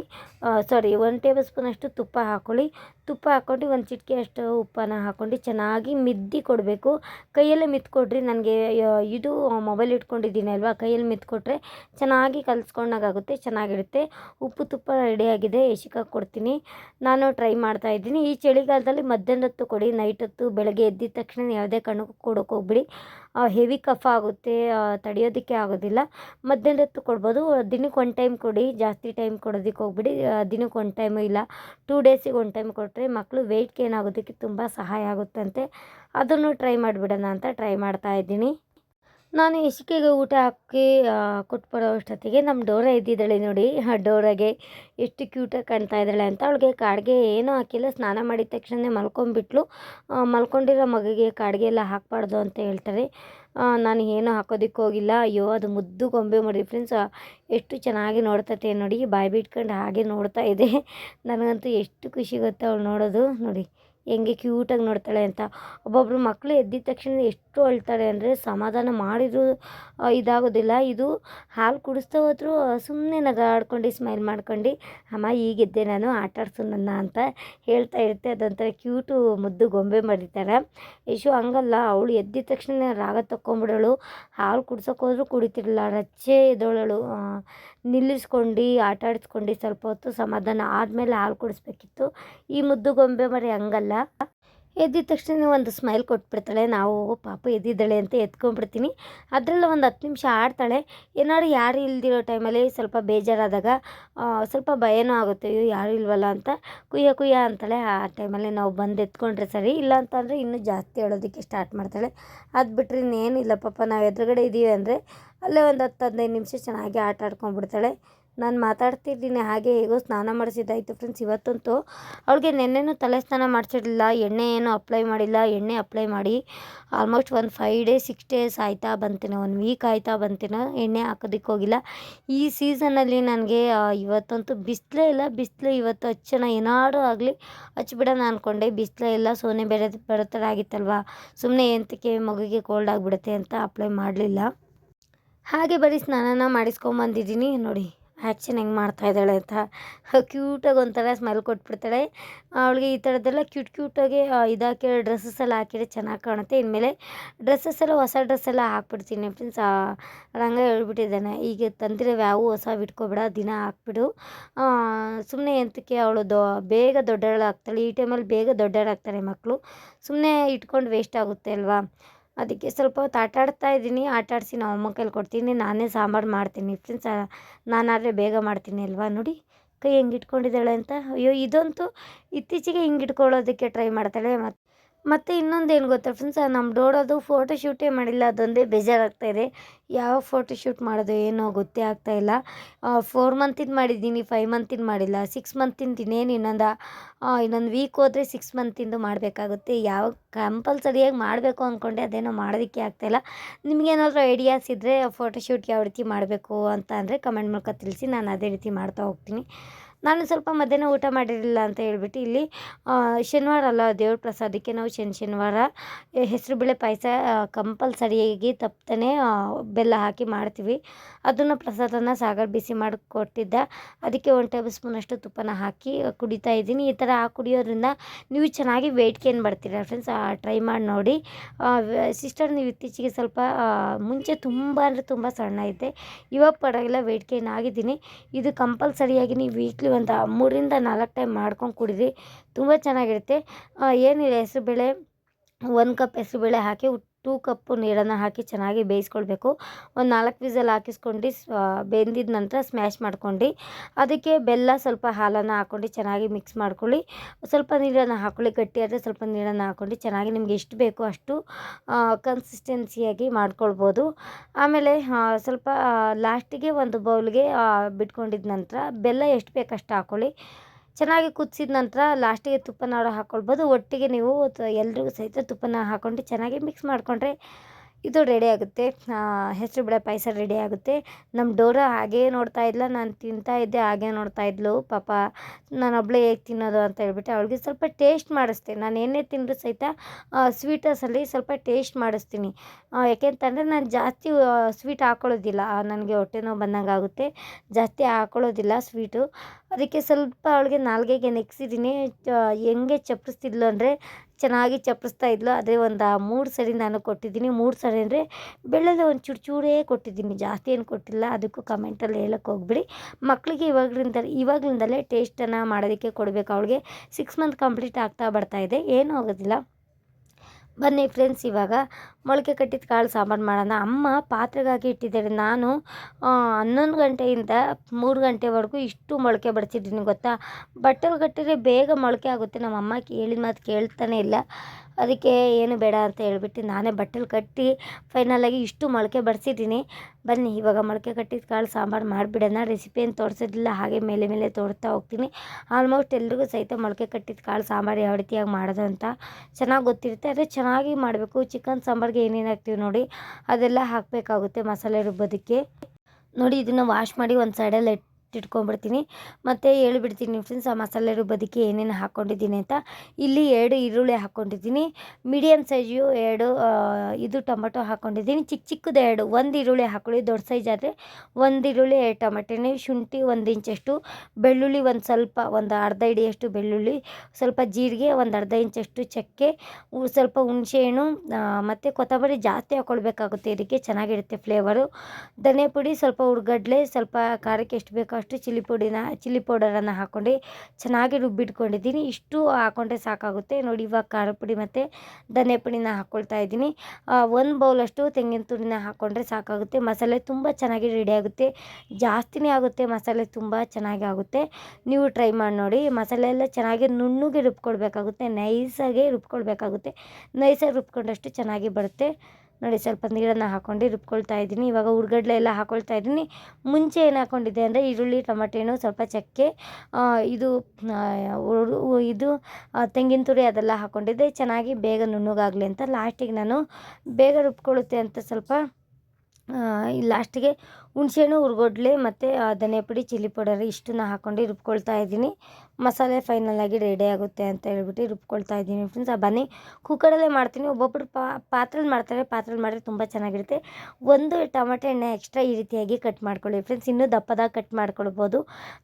ಸಾರಿ ಒನ್ ಟೇಬಲ್ ಸ್ಪೂನಷ್ಟು ತುಪ್ಪ ಹಾಕ್ಕೊಳ್ಳಿ ತುಪ್ಪ ಹಾಕ್ಕೊಂಡು ಒಂದು ಚಿಟಿಕೆ ಅಷ್ಟು ಉಪ್ಪನ್ನು ಹಾಕ್ಕೊಂಡು ಚೆನ್ನಾಗಿ ಮಿದ್ದಿ ಕೊಡಬೇಕು. ಕೈಯಲ್ಲೇ ಮಿತ್ಕೊಡ್ರಿ ನನಗೆ ಇದು ಮೊಬೈಲ್ ಇಟ್ಕೊಂಡಿದ್ದೀನಿ ಅಲ್ವಾ? ಕೈಯಲ್ಲಿ ಮಿತ್ಕೊಟ್ರೆ ಚೆನ್ನಾಗಿ ಕಲಿಸ್ಕೊಂಡಾಗುತ್ತೆ ಚೆನ್ನಾಗಿರುತ್ತೆ. ಉಪ್ಪು ತುಪ್ಪ ರೆಡಿಯಾಗಿದೆ ಎಶಿಕಾಗಿ ಕೊಡ್ತೀನಿ. ನಾನು ಟ್ರೈ ಮಾಡ್ತಾ ಇದ್ದೀನಿ. ಈ ಚಳಿಗಾಲದಲ್ಲಿ ಮಧ್ಯಾಹ್ನ ಹೊತ್ತು ಕೊಡಿ ನೈಟ್ ಹೊತ್ತು ಬೆಳಗ್ಗೆ ಎದ್ದಿದ ತಕ್ಷಣ ಯಾವುದೇ ಕಣ್ಣು ಕೊಡೋಕೆ ಹೋಗ್ಬಿಡಿ. ಹೆವಿ ಕಫ ಆಗುತ್ತೆ ತಡೆಯೋದಕ್ಕೆ ಆಗೋದಿಲ್ಲ. ಮಧ್ಯಾಹ್ನ ಹೊತ್ತು ಕೊಡ್ಬೋದು. ದಿನಕ್ಕೆ ಒನ್ ಟೈಮ್ ಕೊಡಿ, ಜಾಸ್ತಿ ಟೈಮ್ ಕೊಡೋದಕ್ಕೆ ಹೋಗ್ಬಿಡಿ. ದಿನಕ್ಕೆ ಒನ್ ಟೈಮು ಇಲ್ಲ. ಟೂ ಡೇಸಿಗೆ ಒನ್ ಟೈಮ್ ಕೊಟ್ಟರೆ ಮಕ್ಕಳು ವೆಯ್ಟ್ ಗೇನ್ ಆಗೋದಕ್ಕೆ ತುಂಬ ಸಹಾಯ ಆಗುತ್ತಂತೆ. ಅದನ್ನು ಟ್ರೈ ಮಾಡಿಬಿಡೋಣ ಅಂತ ಟ್ರೈ ಮಾಡ್ತಾ ಇದ್ದೀನಿ. ನಾನು ಇಸಿಕೆಗೆ ಊಟ ಹಾಕಿ ಕೊಟ್ಬಿಡೋ ಅಷ್ಟೊತ್ತಿಗೆ ನಮ್ಮ ಡೋರ ಇದ್ದಿದ್ದಾಳೆ ನೋಡಿ. ಆ ಡೋರಾಗೆ ಎಷ್ಟು ಕ್ಯೂಟಾಗಿ ಕಾಣ್ತಾ ಇದ್ದಾಳೆ ಅಂತ ಅವಳಿಗೆ ಕಾಡಿಗೆ ಏನೂ ಹಾಕಿಲ್ಲ. ಸ್ನಾನ ಮಾಡಿದ ತಕ್ಷಣ ಮಲ್ಕೊಂಡ್ಬಿಟ್ಲು. ಮಲ್ಕೊಂಡಿರೋ ಮಗಿಗೆ ಕಾಡಿಗೆ ಎಲ್ಲ ಹಾಕಬಾರ್ದು ಅಂತ ಹೇಳ್ತಾರೆ. ನಾನು ಏನೂ ಹಾಕೋದಕ್ಕೆ ಹೋಗಿಲ್ಲ. ಅಯ್ಯೋ, ಅದು ಮುದ್ದು ಗೊಂಬೆ ಮಾಡಿ ಫ್ರೆಂಡ್ಸ್, ಎಷ್ಟು ಚೆನ್ನಾಗಿ ನೋಡ್ತತೆ ನೋಡಿ. ಬಾಯಿ ಬಿಟ್ಕೊಂಡು ಹಾಗೆ ನೋಡ್ತಾ ಇದೆ. ನನಗಂತೂ ಎಷ್ಟು ಖುಷಿ ಗೊತ್ತಾ ಅವಳು ನೋಡೋದು. ನೋಡಿ. ಹೆಂಗೆ ಕ್ಯೂಟಾಗಿ ನೋಡ್ತಾಳೆ ಅಂತ. ಒಬ್ಬೊಬ್ಬರು ಮಕ್ಕಳು ಎದ್ದಿದ ತಕ್ಷಣ ಎಷ್ಟು ಅಳ್ತಾಳೆ ಅಂದರೆ ಸಮಾಧಾನ ಮಾಡಿದರೂ ಇದಾಗೋದಿಲ್ಲ. ಇದು ಹಾಲು ಕುಡಿಸ್ತಾ ಹೋದ್ರು ಸುಮ್ಮನೆ ನಗಾಡ್ಕೊಂಡು ಸ್ಮೈಲ್ ಮಾಡ್ಕೊಂಡು, ಅಮ್ಮ ಈಗಿದ್ದೆ ನಾನು, ಆಟ ನನ್ನ ಅಂತ ಹೇಳ್ತಾ ಇರುತ್ತೆ ಅದೊಂಥರ ಕ್ಯೂಟು ಮುದ್ದು ಗೊಂಬೆ ಮಾಡಿರ್ತಾರೆ ಯಶು ಹಂಗಲ್ಲ, ಅವಳು ಎದ್ದಿದ ತಕ್ಷಣ ರಾಗ ತಕ್ಕೊಂಬಿಡೋಳು. ಹಾಲು ಕುಡ್ಸೋಕೆ ಹೋದರೂ ಕುಡಿತಿರಲಿಲ್ಲ ರಚ್ಚೆ ಎದ್ದೋಳಳು. ನಿಲ್ಲಿಸ್ಕೊಂಡು ಆಟಾಡಿಸ್ಕೊಂಡು ಸ್ವಲ್ಪ ಹೊತ್ತು ಸಮಾಧಾನ ಆದಮೇಲೆ ಹಾಲು ಕುಡಿಸ್ಬೇಕಿತ್ತು. ಈ ಮುದ್ದು ಗೊಂಬೆ ಮರಿ ಹಂಗಲ್ಲ. ಎದ್ದಿದ ತಕ್ಷಣ ಒಂದು ಸ್ಮೈಲ್ ಕೊಟ್ಬಿಡ್ತಾಳೆ. ನಾವು ಪಾಪ ಎದ್ದಿದ್ದಾಳೆ ಅಂತ ಎತ್ಕೊಂಡ್ಬಿಡ್ತೀನಿ. ಅದರಲ್ಲೂ ಒಂದು ಹತ್ತು ನಿಮಿಷ ಆಡ್ತಾಳೆ. ಏನಾದ್ರು ಯಾರು ಇಲ್ದಿರೋ ಟೈಮಲ್ಲಿ ಸ್ವಲ್ಪ ಬೇಜಾರಾದಾಗ ಸ್ವಲ್ಪ ಭಯನೂ ಆಗುತ್ತೆ. ಅಯ್ಯೋ, ಯಾರು ಇಲ್ವಲ್ಲ ಅಂತ? ಕುಯ್ಯ ಕುಯ್ಯ ಅಂತಾಳೆ. ಆ ಟೈಮಲ್ಲಿ ನಾವು ಬಂದು ಎತ್ಕೊಂಡ್ರೆ ಸರಿ. ಇಲ್ಲ ಅಂತಂದರೆ ಇನ್ನೂ ಜಾಸ್ತಿ ಹೇಳೋದಕ್ಕೆ ಸ್ಟಾರ್ಟ್ ಮಾಡ್ತಾಳೆ. ಅದು ಬಿಟ್ಟರೆ ಇನ್ನೇನಿಲ್ಲ. ಪಾಪ ನಾವು ಎದುರುಗಡೆ ಇದ್ದೀವಿ ಅಂದರೆ ಅಲ್ಲೇ ಒಂದು ಹತ್ತು ಹದಿನೈದು ನಿಮಿಷ ಚೆನ್ನಾಗಿ ಆಟ ಆಡ್ಕೊಂಡ್ಬಿಡ್ತಾಳೆ. ನಾನು ಮಾತಾಡ್ತಿದ್ದೀನಿ, ಹಾಗೆ ಹೇಗೋ ಸ್ನಾನ ಮಾಡಿಸಿದ್ದಾಯಿತು ಫ್ರೆಂಡ್ಸ್ ಇವತ್ತಂತೂ ಅವಳಿಗೆ ನೆನ್ನೆನೂ ತಲೆ ಸ್ನಾನ ಮಾಡಿಸಿರಲಿಲ್ಲ, ಎಣ್ಣೆ ಏನು ಅಪ್ಲೈ ಮಾಡಿಲ್ಲ. ಎಣ್ಣೆ ಅಪ್ಲೈ ಮಾಡಿ ಆಲ್ಮೋಸ್ಟ್ ಒಂದು ಫೈವ್ ಡೇಸ್ ಸಿಕ್ಸ್ ಡೇಸ್ ಆಯ್ತಾ ಬಂತೇನೋ, ಒಂದು ವೀಕ್ ಆಯ್ತಾ ಬಂತೇನೋ, ಎಣ್ಣೆ ಹಾಕೋದಕ್ಕೆ ಹೋಗಿಲ್ಲ. ಈ ಸೀಸನಲ್ಲಿ ನನಗೆ ಇವತ್ತಂತೂ ಬಿಸಿಲೇ ಇಲ್ಲ, ಬಿಸಿಲು ಇವತ್ತು ಹಚ್ಚೋಣ ಏನಾದರೂ ಆಗಲಿ ಹಚ್ಬಿಡೋಣ ಅಂದ್ಕೊಂಡೆ ಬಿಸಿಲೇ ಇಲ್ಲ, ಸೋನೆ ಬೇರೆ ಬರೋ ಥರ ಆಗಿತ್ತಲ್ವ ಸುಮ್ಮನೆ ಎಂತಕ್ಕೆ ಮಗುಗೆ ಕೋಲ್ಡ್ ಆಗಿಬಿಡುತ್ತೆ ಅಂತ ಅಪ್ಲೈ ಮಾಡಲಿಲ್ಲ. ಹಾಗೆ ಬರೀ ಸ್ನಾನನ ಮಾಡಿಸ್ಕೊಂಬಂದಿದ್ದೀನಿ, ನೋಡಿ. ಆ್ಯಕ್ಷನ್ ಹೆಂಗೆ ಮಾಡ್ತಾ ಇದ್ದಾಳೆ ಅಂತ. ಕ್ಯೂಟಾಗಿ ಒಂಥರ ಸ್ಮೆಲ್ ಕೊಟ್ಬಿಡ್ತಾಳೆ. ಅವಳಿಗೆ ಈ ಥರದ್ದೆಲ್ಲ ಕ್ಯೂಟ್ ಕ್ಯೂಟಾಗಿ ಇದಾಕಿ, ಡ್ರೆಸ್ಸಸ್ ಎಲ್ಲ ಹಾಕಿದ್ರೆ ಚೆನ್ನಾಗಿ ಕಾಣುತ್ತೆ. ಇನ್ಮೇಲೆ ಡ್ರೆಸ್ಸಸ್ ಎಲ್ಲ, ಹೊಸ ಡ್ರೆಸ್ ಎಲ್ಲ ಹಾಕ್ಬಿಡ್ತೀನಿ ಫ್ರೆಂಡ್ಸ್. ರಂಗ ಹೇಳ್ಬಿಟ್ಟಿದ್ದಾನೆ. ಈಗ ತಂದಿರೋ ಯಾವು ಹೊಸ ಬಿಟ್ಕೊಬೇಡ, ದಿನ ಹಾಕ್ಬಿಡು. ಸುಮ್ಮನೆ ಎಂತಕ್ಕೆ ಅವಳು ದೊ, ಬೇಗ ದೊಡ್ಡವಳಾಗ್ತಾಳೆ. ಈ ಟೈಮಲ್ಲಿ ಬೇಗ ದೊಡ್ಡವಳಾಗ್ತಾಳೆ ಮಕ್ಕಳು. ಸುಮ್ಮನೆ ಇಟ್ಕೊಂಡು ವೇಸ್ಟ್ ಆಗುತ್ತೆ ಅಲ್ವಾ? ಅದಕ್ಕೆ ಸ್ವಲ್ಪ ಹೊತ್ತು ಆಟ ಆಡ್ತಾ ಇದ್ದೀನಿ. ಆಟ ಆಡಿಸಿ ನಮ್ಮ ಅಮ್ಮ ಕೈಲಿ ಕೊಡ್ತೀನಿ. ನಾನೇ ಸಾಂಬಾರು ಮಾಡ್ತೀನಿ. ಫ್ರೆಂಡ್ಸ್ ನಾನಾದರೆ ಬೇಗ ಮಾಡ್ತೀನಿ ಅಲ್ವಾ? ನೋಡಿ, ಕೈ ಹೆಂಗೆ ಇಟ್ಕೊಂಡಿದ್ದಾಳೆ ಅಂತ. ಅಯ್ಯೋ, ಇದಂತೂ ಇತ್ತೀಚೆಗೆ ಹಿಂಗೆ ಇಟ್ಕೊಳ್ಳೋದಕ್ಕೆ ಟ್ರೈ ಮಾಡ್ತಾಳೆ. ಮತ್ತು ಮತ್ತು ಇನ್ನೊಂದು ಏನು ಗೊತ್ತಾ ಫ್ರೆಂಡ್ಸ್ ನಮ್ಮ ಡೋಡೋದು ಫೋಟೋ ಶೂಟೇ ಮಾಡಿಲ್ಲ, ಅದೊಂದೇ ಬೇಜಾರಾಗ್ತಾ ಇದೆ. ಯಾವ ಫೋಟೋ ಶೂಟ್ ಮಾಡೋದು, ಏನೋ ಗೊತ್ತೇ ಆಗ್ತಾ ಇಲ್ಲ. ಫೋರ್ ಮಂತಿಂದು ಮಾಡಿದ್ದೀನಿ ಫೈವ್ ಮಂತಿಂದು ಮಾಡಿಲ್ಲ ಸಿಕ್ಸ್ ಮಂತಿಂದು ಇನ್ನೇನು ಇನ್ನೊಂದು ಇನ್ನೊಂದು ವೀಕ್ ಹೋದರೆ ಸಿಕ್ಸ್ ಮಂತಿಂದು ಮಾಡಬೇಕಾಗುತ್ತೆ. ಯಾವ ಕಂಪಲ್ಸರಿಯಾಗಿ ಮಾಡಬೇಕು ಅಂದ್ಕೊಂಡೆ ಅದೇನೋ ಮಾಡೋದಕ್ಕೆ ಆಗ್ತಾಯಿಲ್ಲ ನಿಮಗೇನಾದರೂ ಐಡಿಯಾಸ್ ಇದ್ದರೆ ಫೋಟೋ ಶೂಟ್ ಯಾವ ರೀತಿ ಮಾಡಬೇಕು ಅಂತ ಅಂದರೆ ಕಮೆಂಟ್ ಮೂಲಕ ತಿಳಿಸಿ, ನಾನು ಅದೇ ರೀತಿ ಮಾಡ್ತಾ ಹೋಗ್ತೀನಿ. ನಾನು ಸ್ವಲ್ಪ ಮಧ್ಯಾಹ್ನ ಊಟ ಮಾಡಿರಲಿಲ್ಲ ಅಂತ ಹೇಳ್ಬಿಟ್ಟು ಇಲ್ಲಿ ಶನಿವಾರ ಅಲ್ಲ ದೇವ್ರ ಪ್ರಸಾದಕ್ಕೆ ನಾವು ಶನಿ, ಶನಿವಾರ ಹೆಸರುಬೇಳೆ ಪಾಯಸ ಕಂಪಲ್ಸರಿಯಾಗಿ ತಪ್ಪದೇ ಬೆಲ್ಲ ಹಾಕಿ ಮಾಡ್ತೀವಿ. ಅದನ್ನು ಪ್ರಸಾದನ ಸಾಗರ್ ಬಿಸಿ ಮಾಡಿ ಕೊಟ್ಟಿದ್ದ ಅದಕ್ಕೆ ಒಂದು ಟೇಬಲ್ ಸ್ಪೂನಷ್ಟು ತುಪ್ಪನ ಹಾಕಿ ಕುಡಿತಾ ಇದ್ದೀನಿ. ಈ ಥರ ಕುಡಿಯೋದ್ರಿಂದ ನೀವು ಚೆನ್ನಾಗಿ ವೆಯ್ಟ್ ಗೇನ್ ಮಾಡ್ತೀರಾ ಫ್ರೆಂಡ್ಸ್ ಟ್ರೈ ಮಾಡಿ ನೋಡಿ. ಸಿಸ್ಟರ್ ನೀವು ಇತ್ತೀಚೆಗೆ ಸ್ವಲ್ಪ ಮುಂಚೆ ತುಂಬ ಅಂದರೆ ತುಂಬ ಸಣ್ಣ ಐತೆ ಇವಾಗ ಪರವಾಗಿಲ್ಲ ವೆಯ್ಟ್ ಗೇನ್ ಆಗಿದ್ದೀನಿ. ಇದು ಕಂಪಲ್ಸರಿಯಾಗಿ ನೀವು ವೀಕ್ಲಿ ಒಂದು ಮೂರರಿಂದ ನಾಲ್ಕು ಟೈಮ್ ಮಾಡ್ಕೊಂಡು ಕುಡೀರಿ ತುಂಬ ಚೆನ್ನಾಗಿರುತ್ತೆ. ಏನಿದೆ ಹೆಸರುಬೇಳೆ ಒಂದು ಕಪ್ ಹೆಸರುಬೇಳೆ ಹಾಕಿ ಟೂ ಕಪ್ಪು ನೀರನ್ನು ಹಾಕಿ ಚೆನ್ನಾಗಿ ಬೇಯಿಸ್ಕೊಳ್ಬೇಕು. ಒಂದು ನಾಲ್ಕು ವಿಸಲ್ ಹಾಕಿಸ್ಕೊಂಡು ಬೆಂದಿದ ನಂತರ ಸ್ಮ್ಯಾಶ್ ಮಾಡ್ಕೊಂಡು ಅದಕ್ಕೆ ಬೆಲ್ಲ ಸ್ವಲ್ಪ ಹಾಲನ್ನು ಹಾಕ್ಕೊಂಡು ಚೆನ್ನಾಗಿ ಮಿಕ್ಸ್ ಮಾಡ್ಕೊಳ್ಳಿ. ಸ್ವಲ್ಪ ನೀರನ್ನು ಹಾಕ್ಕೊಳ್ಳಿ ಗಟ್ಟಿಯಾದರೆ ಸ್ವಲ್ಪ ನೀರನ್ನು ಹಾಕ್ಕೊಂಡು ಚೆನ್ನಾಗಿ ನಿಮ್ಗೆ ಎಷ್ಟು ಬೇಕೋ ಅಷ್ಟು ಕನ್ಸಿಸ್ಟೆನ್ಸಿಯಾಗಿ ಮಾಡ್ಕೊಳ್ಬೋದು. ಆಮೇಲೆ ಸ್ವಲ್ಪ ಲಾಸ್ಟಿಗೆ ಒಂದು ಬೌಲ್ಗೆ ಬಿಟ್ಕೊಂಡಿದ ನಂತರ ಬೆಲ್ಲ ಎಷ್ಟು ಬೇಕಷ್ಟು ಹಾಕ್ಕೊಳ್ಳಿ ಚೆನ್ನಾಗಿ ಕುದಿಸಿದ ನಂತರ ಲಾಸ್ಟಿಗೆ ತುಪ್ಪನಾರು ಹಾಕ್ಕೊಳ್ಬೋದು ಒಟ್ಟಿಗೆ ನೀವು ಎಲ್ಲರಿಗೂ ಸಹಿತ ತುಪ್ಪನ ಹಾಕ್ಕೊಂಡು ಚೆನ್ನಾಗಿ ಮಿಕ್ಸ್ ಮಾಡಿಕೊಂಡ್ರೆ ಇದು ರೆಡಿ ಆಗುತ್ತೆ. ಹೆಸರು ಬೇಳೆ ಪಾಯಸ ರೆಡಿ ಆಗುತ್ತೆ. ನಮ್ಮ ಡೋರ ಹಾಗೇ ನೋಡ್ತಾ ಇದ್ಲ, ನಾನು ತಿಂತಾ ಇದ್ದೆ ಹಾಗೇ ನೋಡ್ತಾ ಇದ್ಲು. ಪಾಪ, ನಾನು ಒಬ್ಬಳೇ ಹೇಗೆ ತಿನ್ನೋದು ಅಂತ ಹೇಳ್ಬಿಟ್ಟು ಅವಳಿಗೆ ಸ್ವಲ್ಪ ಟೇಸ್ಟ್ ಮಾಡಿಸ್ತೆ ನಾನು ಏನೇ ತಿಂದರೂ ಸಹಿತ ಸ್ವೀಟಸಲ್ಲಿ ಸ್ವಲ್ಪ ಟೇಸ್ಟ್ ಮಾಡಿಸ್ತೀನಿ. ಯಾಕೆಂತಂದರೆ ನಾನು ಜಾಸ್ತಿ ಸ್ವೀಟ್ ಹಾಕ್ಕೊಳ್ಳೋದಿಲ್ಲ ನನಗೆ ಹೊಟ್ಟೆ ನೋವು ಬಂದಂಗೆ ಆಗುತ್ತೆ. ಜಾಸ್ತಿ ಹಾಕ್ಕೊಳ್ಳೋದಿಲ್ಲ ಸ್ವೀಟು ಅದಕ್ಕೆ ಸ್ವಲ್ಪ ಅವಳಿಗೆ ನಾಲ್ಗೆಗೆ ನೆಕ್ಸಿದ್ದೀನಿ. ಹೆಂಗೆ ಚಪ್ಪರಿಸ್ತಿದ್ಲು ಅಂದರೆ ಚೆನ್ನಾಗಿ ಚಪ್ಪರಿಸ್ತಾ ಇದ್ಲು. ಅದೇ ಒಂದು ಮೂರು ಸರಿ ನಾನು ಕೊಟ್ಟಿದ್ದೀನಿ. ಮೂರು ಸರಿ ಅಂದರೆ ಬೆಳ್ಳಲ್ಲಿ ಒಂದು ಚೂರು ಚೂರೇ ಕೊಟ್ಟಿದ್ದೀನಿ. ಜಾಸ್ತಿ ಏನು ಕೊಟ್ಟಿಲ್ಲ. ಅದಕ್ಕೂ ಕಮೆಂಟಲ್ಲಿ ಹೇಳಕ್ಕೆ ಹೋಗ್ಬಿಡಿ. ಮಕ್ಕಳಿಗೆ ಇವಾಗಲಿಂದ, ಇವಾಗಲಿಂದಲೇ ಟೇಸ್ಟನ್ನು ಮಾಡೋದಕ್ಕೆ ಕೊಡಬೇಕು. ಅವಳಿಗೆ ಸಿಕ್ಸ್ ಮಂತ್ ಕಂಪ್ಲೀಟ್ ಆಗ್ತಾ ಬರ್ತಾ ಇದೆ. ಏನೂ ಆಗೋದಿಲ್ಲ. ಬನ್ನಿ ಫ್ರೆಂಡ್ಸ್ ಇವಾಗ ಮೊಳಕೆ ಕಟ್ಟಿದ ಕಾಳು ಸಾಂಬಾರು ಮಾಡೋಣ. ಅಮ್ಮ ಪಾತ್ರೆಗಾಗಿ ಇಟ್ಟಿದ್ದಾರೆ ನಾನು ಹನ್ನೊಂದು ಗಂಟೆಯಿಂದ ಮೂರು ಗಂಟೆವರೆಗೂ ಇಷ್ಟು ಮೊಳಕೆ ಬಡಿಸಿದ್ದೀನಿ, ಗೊತ್ತಾ? ಬಟ್ಟಲು ಕಟ್ಟಿದ್ರೆ ಬೇಗ ಮೊಳಕೆ ಆಗುತ್ತೆ. ನಮ್ಮ ಅಮ್ಮ ಹೇಳಿದ ಮಾತು ಕೇಳ್ತಾನೆ ಇಲ್ಲ. ಅದಕ್ಕೆ ಏನು ಬೇಡ ಅಂತ ಹೇಳ್ಬಿಟ್ಟು ನಾನೇ ಬಟ್ಟಲು ಕಟ್ಟಿ ಫೈನಲಾಗಿ ಇಷ್ಟು ಮೊಳಕೆ ಬಡಿಸಿದ್ದೀನಿ ಬನ್ನಿ, ಇವಾಗ ಮೊಳಕೆ ಕಟ್ಟಿದ ಕಾಳು ಸಾಂಬಾರು ಮಾಡಿಬಿಡೋಣ. ರೆಸಿಪಿ ಏನು ತೋರಿಸೋದಿಲ್ಲ, ಹಾಗೆ ಮೇಲೆ ಮೇಲೆ ತೋರಿಸ್ತಾ ಹೋಗ್ತೀನಿ. ಆಲ್ಮೋಸ್ಟ್ ಎಲ್ರಿಗೂ ಸಹಿತ ಮೊಳಕೆ ಕಟ್ಟಿದ ಕಾಳು ಸಾಂಬಾರು ಯಾವ ರೀತಿಯಾಗಿ ಮಾಡೋದು ಅಂತ ಚೆನ್ನಾಗಿ ಗೊತ್ತಿರುತ್ತೆ. ಆದರೆ ಚೆನ್ನಾಗಿ ಮಾಡಬೇಕು. ಚಿಕನ್ ಸಾಂಬಾರಿಗೆ ಏನೇನು ಹಾಕ್ತೀವಿ ನೋಡಿ, ಅದೆಲ್ಲ ಹಾಕಬೇಕಾಗುತ್ತೆ ಮಸಾಲೆ ರುಬ್ಬೋದಕ್ಕೆ. ನೋಡಿ, ಇದನ್ನು ವಾಶ್ ಮಾಡಿ ಒಂದು ಸೈಡಲ್ಲಿ ಇಟ್ಕೊಂಡ್ಬಿಡ್ತೀನಿ. ಮತ್ತು ಹೇಳ್ಬಿಡ್ತೀನಿ ಫ್ರೆಂಡ್ಸ್ ಆ ಮಸಾಲೆ ರುಬ್ಬೋದಕ್ಕೆ ಏನೇನು ಹಾಕ್ಕೊಂಡಿದ್ದೀನಿ ಅಂತ. ಇಲ್ಲಿ ಎರಡು ಈರುಳ್ಳಿ ಹಾಕ್ಕೊಂಡಿದ್ದೀನಿ ಮೀಡಿಯಮ್ ಸೈಜು ಎರಡು ಇದು ಟೊಮಟೊ ಹಾಕ್ಕೊಂಡಿದ್ದೀನಿ ಚಿಕ್ಕ ಚಿಕ್ಕದು ಎರಡು, ಒಂದು ಈರುಳ್ಳಿ ಹಾಕೊಳ್ಳಿ, ದೊಡ್ಡ ಸೈಜ್ ಆದರೆ ಒಂದು ಈರುಳ್ಳಿ, ಎರಡು ಟೊಮೆಟೊನೇ ಶುಂಠಿ ಒಂದು ಇಂಚಷ್ಟು ಬೆಳ್ಳುಳ್ಳಿ ಒಂದು ಸ್ವಲ್ಪ, ಒಂದು ಅರ್ಧ ಹಿಡಿಯಷ್ಟು ಬೆಳ್ಳುಳ್ಳಿ, ಸ್ವಲ್ಪ ಜೀರಿಗೆ ಒಂದು ಅರ್ಧ ಇಂಚಷ್ಟು ಚಕ್ಕೆ ಸ್ವಲ್ಪ ಹುಣಸೆಹಣ್ಣು ಮತ್ತು ಕೊತ್ತಂಬರಿ ಜಾಸ್ತಿ ಹಾಕ್ಕೊಳ್ಬೇಕಾಗುತ್ತೆ ಇದಕ್ಕೆ ಚೆನ್ನಾಗಿರುತ್ತೆ ಫ್ಲೇವರು ಧನಿಯಾ ಪುಡಿ ಸ್ವಲ್ಪ ಹುರ್ಗಡ್ಲೆ, ಸ್ವಲ್ಪ ಖಾರಕ್ಕೆ ಎಷ್ಟು ಬೇಕೋ ಅಷ್ಟು ಚಿಲ್ಲಿ ಪುಡಿನ, ಚಿಲ್ಲಿ ಪೌಡರನ್ನು ಹಾಕ್ಕೊಂಡು ಚೆನ್ನಾಗಿ ರುಬ್ಬಿಟ್ಕೊಂಡಿದ್ದೀನಿ. ಇಷ್ಟು ಹಾಕ್ಕೊಂಡ್ರೆ ಸಾಕಾಗುತ್ತೆ. ನೋಡಿ, ಇವಾಗ ಖಾರ ಪುಡಿ ಮತ್ತು ಧನಿಯಾ ಪುಡಿನ ಹಾಕ್ಕೊಳ್ತಾ ಇದ್ದೀನಿ. ಒಂದು ಬೌಲಷ್ಟು ತೆಂಗಿನ ತುರಿನ ಹಾಕ್ಕೊಂಡ್ರೆ ಸಾಕಾಗುತ್ತೆ. ಮಸಾಲೆ ತುಂಬ ಚೆನ್ನಾಗಿ ರೆಡಿ ಆಗುತ್ತೆ. ಜಾಸ್ತಿನೇ ಆಗುತ್ತೆ, ಮಸಾಲೆ ತುಂಬ ಚೆನ್ನಾಗಿ ಆಗುತ್ತೆ. ನೀವು ಟ್ರೈ ಮಾಡಿ ನೋಡಿ. ಮಸಾಲೆ ಎಲ್ಲ ಚೆನ್ನಾಗಿ ನುಣ್ಣಗೆ ರುಬ್ಕೊಳ್ಬೇಕಾಗುತ್ತೆ. ನೈಸಾಗೆ ರುಬ್ಕೊಳ್ಬೇಕಾಗುತ್ತೆ. ನೈಸಾಗಿ ರುಬ್ಕೊಂಡಷ್ಟು ಚೆನ್ನಾಗಿ ಬರುತ್ತೆ. ನೋಡಿ ಸ್ವಲ್ಪ ನೀರನ್ನು ಹಾಕ್ಕೊಂಡು ರುಬ್ಕೊಳ್ತಾ ಇದ್ದೀನಿ. ಇವಾಗ ಹುರ್ಗಡ್ಲೆ ಎಲ್ಲ ಹಾಕ್ಕೊಳ್ತಾ ಇದ್ದೀನಿ. ಮುಂಚೆ ಏನು ಹಾಕ್ಕೊಂಡಿದ್ದೆ ಅಂದರೆ ಈರುಳ್ಳಿ, ಟೊಮಟೆ ಹಣ್ಣು, ಸ್ವಲ್ಪ ಚಕ್ಕೆ ಇದು ಇದು ತೆಂಗಿನ ತುರಿ ಅದೆಲ್ಲ ಹಾಕ್ಕೊಂಡಿದ್ದೆ ಚೆನ್ನಾಗಿ ಬೇಗ ನುಣ್ಣಗಾಗಲಿ ಅಂತ ಲಾಸ್ಟಿಗೆ ನಾನು ಬೇಗ ರುಬ್ಕೊಳ್ಳುತ್ತೆ ಅಂತ ಸ್ವಲ್ಪ ಲಾಸ್ಟಿಗೆ ಹುಣ್ಸೆಹಣ್ಣು, ಹುರ್ಗಡ್ಲೆ ಮತ್ತು ಧನಿಯಾ ಪುಡಿ ಚಿಲ್ಲಿ ಪೌಡರ್ ಇಷ್ಟನ್ನ ಹಾಕ್ಕೊಂಡು ರುಬ್ಕೊಳ್ತಾ ಇದ್ದೀನಿ. ಮಸಾಲೆ ಫೈನಲ್ ಆಗಿ ರೆಡಿ ಆಗುತ್ತೆ ಅಂತ ಹೇಳ್ಬಿಟ್ಟು ರುಬ್ಕೊಳ್ತಾ ಇದ್ದೀನಿ ಫ್ರೆಂಡ್ಸ್ ಆ, ಬನ್ನಿ. ಕುಕ್ಕರಲ್ಲೇ ಮಾಡ್ತೀನಿ. ಒಬ್ಬೊಬ್ಬರು ಪಾತ್ರೆಲಿ ಮಾಡ್ತಾರೆ. ಪಾತ್ರೆಲಿ ಮಾಡಿದ್ರೆ ತುಂಬ ಚೆನ್ನಾಗಿರುತ್ತೆ. ಒಂದು ಟೊಮೆಟೊ ಎಣ್ಣೆ ಎಕ್ಸ್ಟ್ರಾ ಈ ರೀತಿಯಾಗಿ ಕಟ್ ಮಾಡ್ಕೊಳ್ಳಿ ಫ್ರೆಂಡ್ಸ್ ಇನ್ನೂ ದಪ್ಪದಾಗಿ ಕಟ್ ಮಾಡ್ಕೊಳ್ಬೋದು.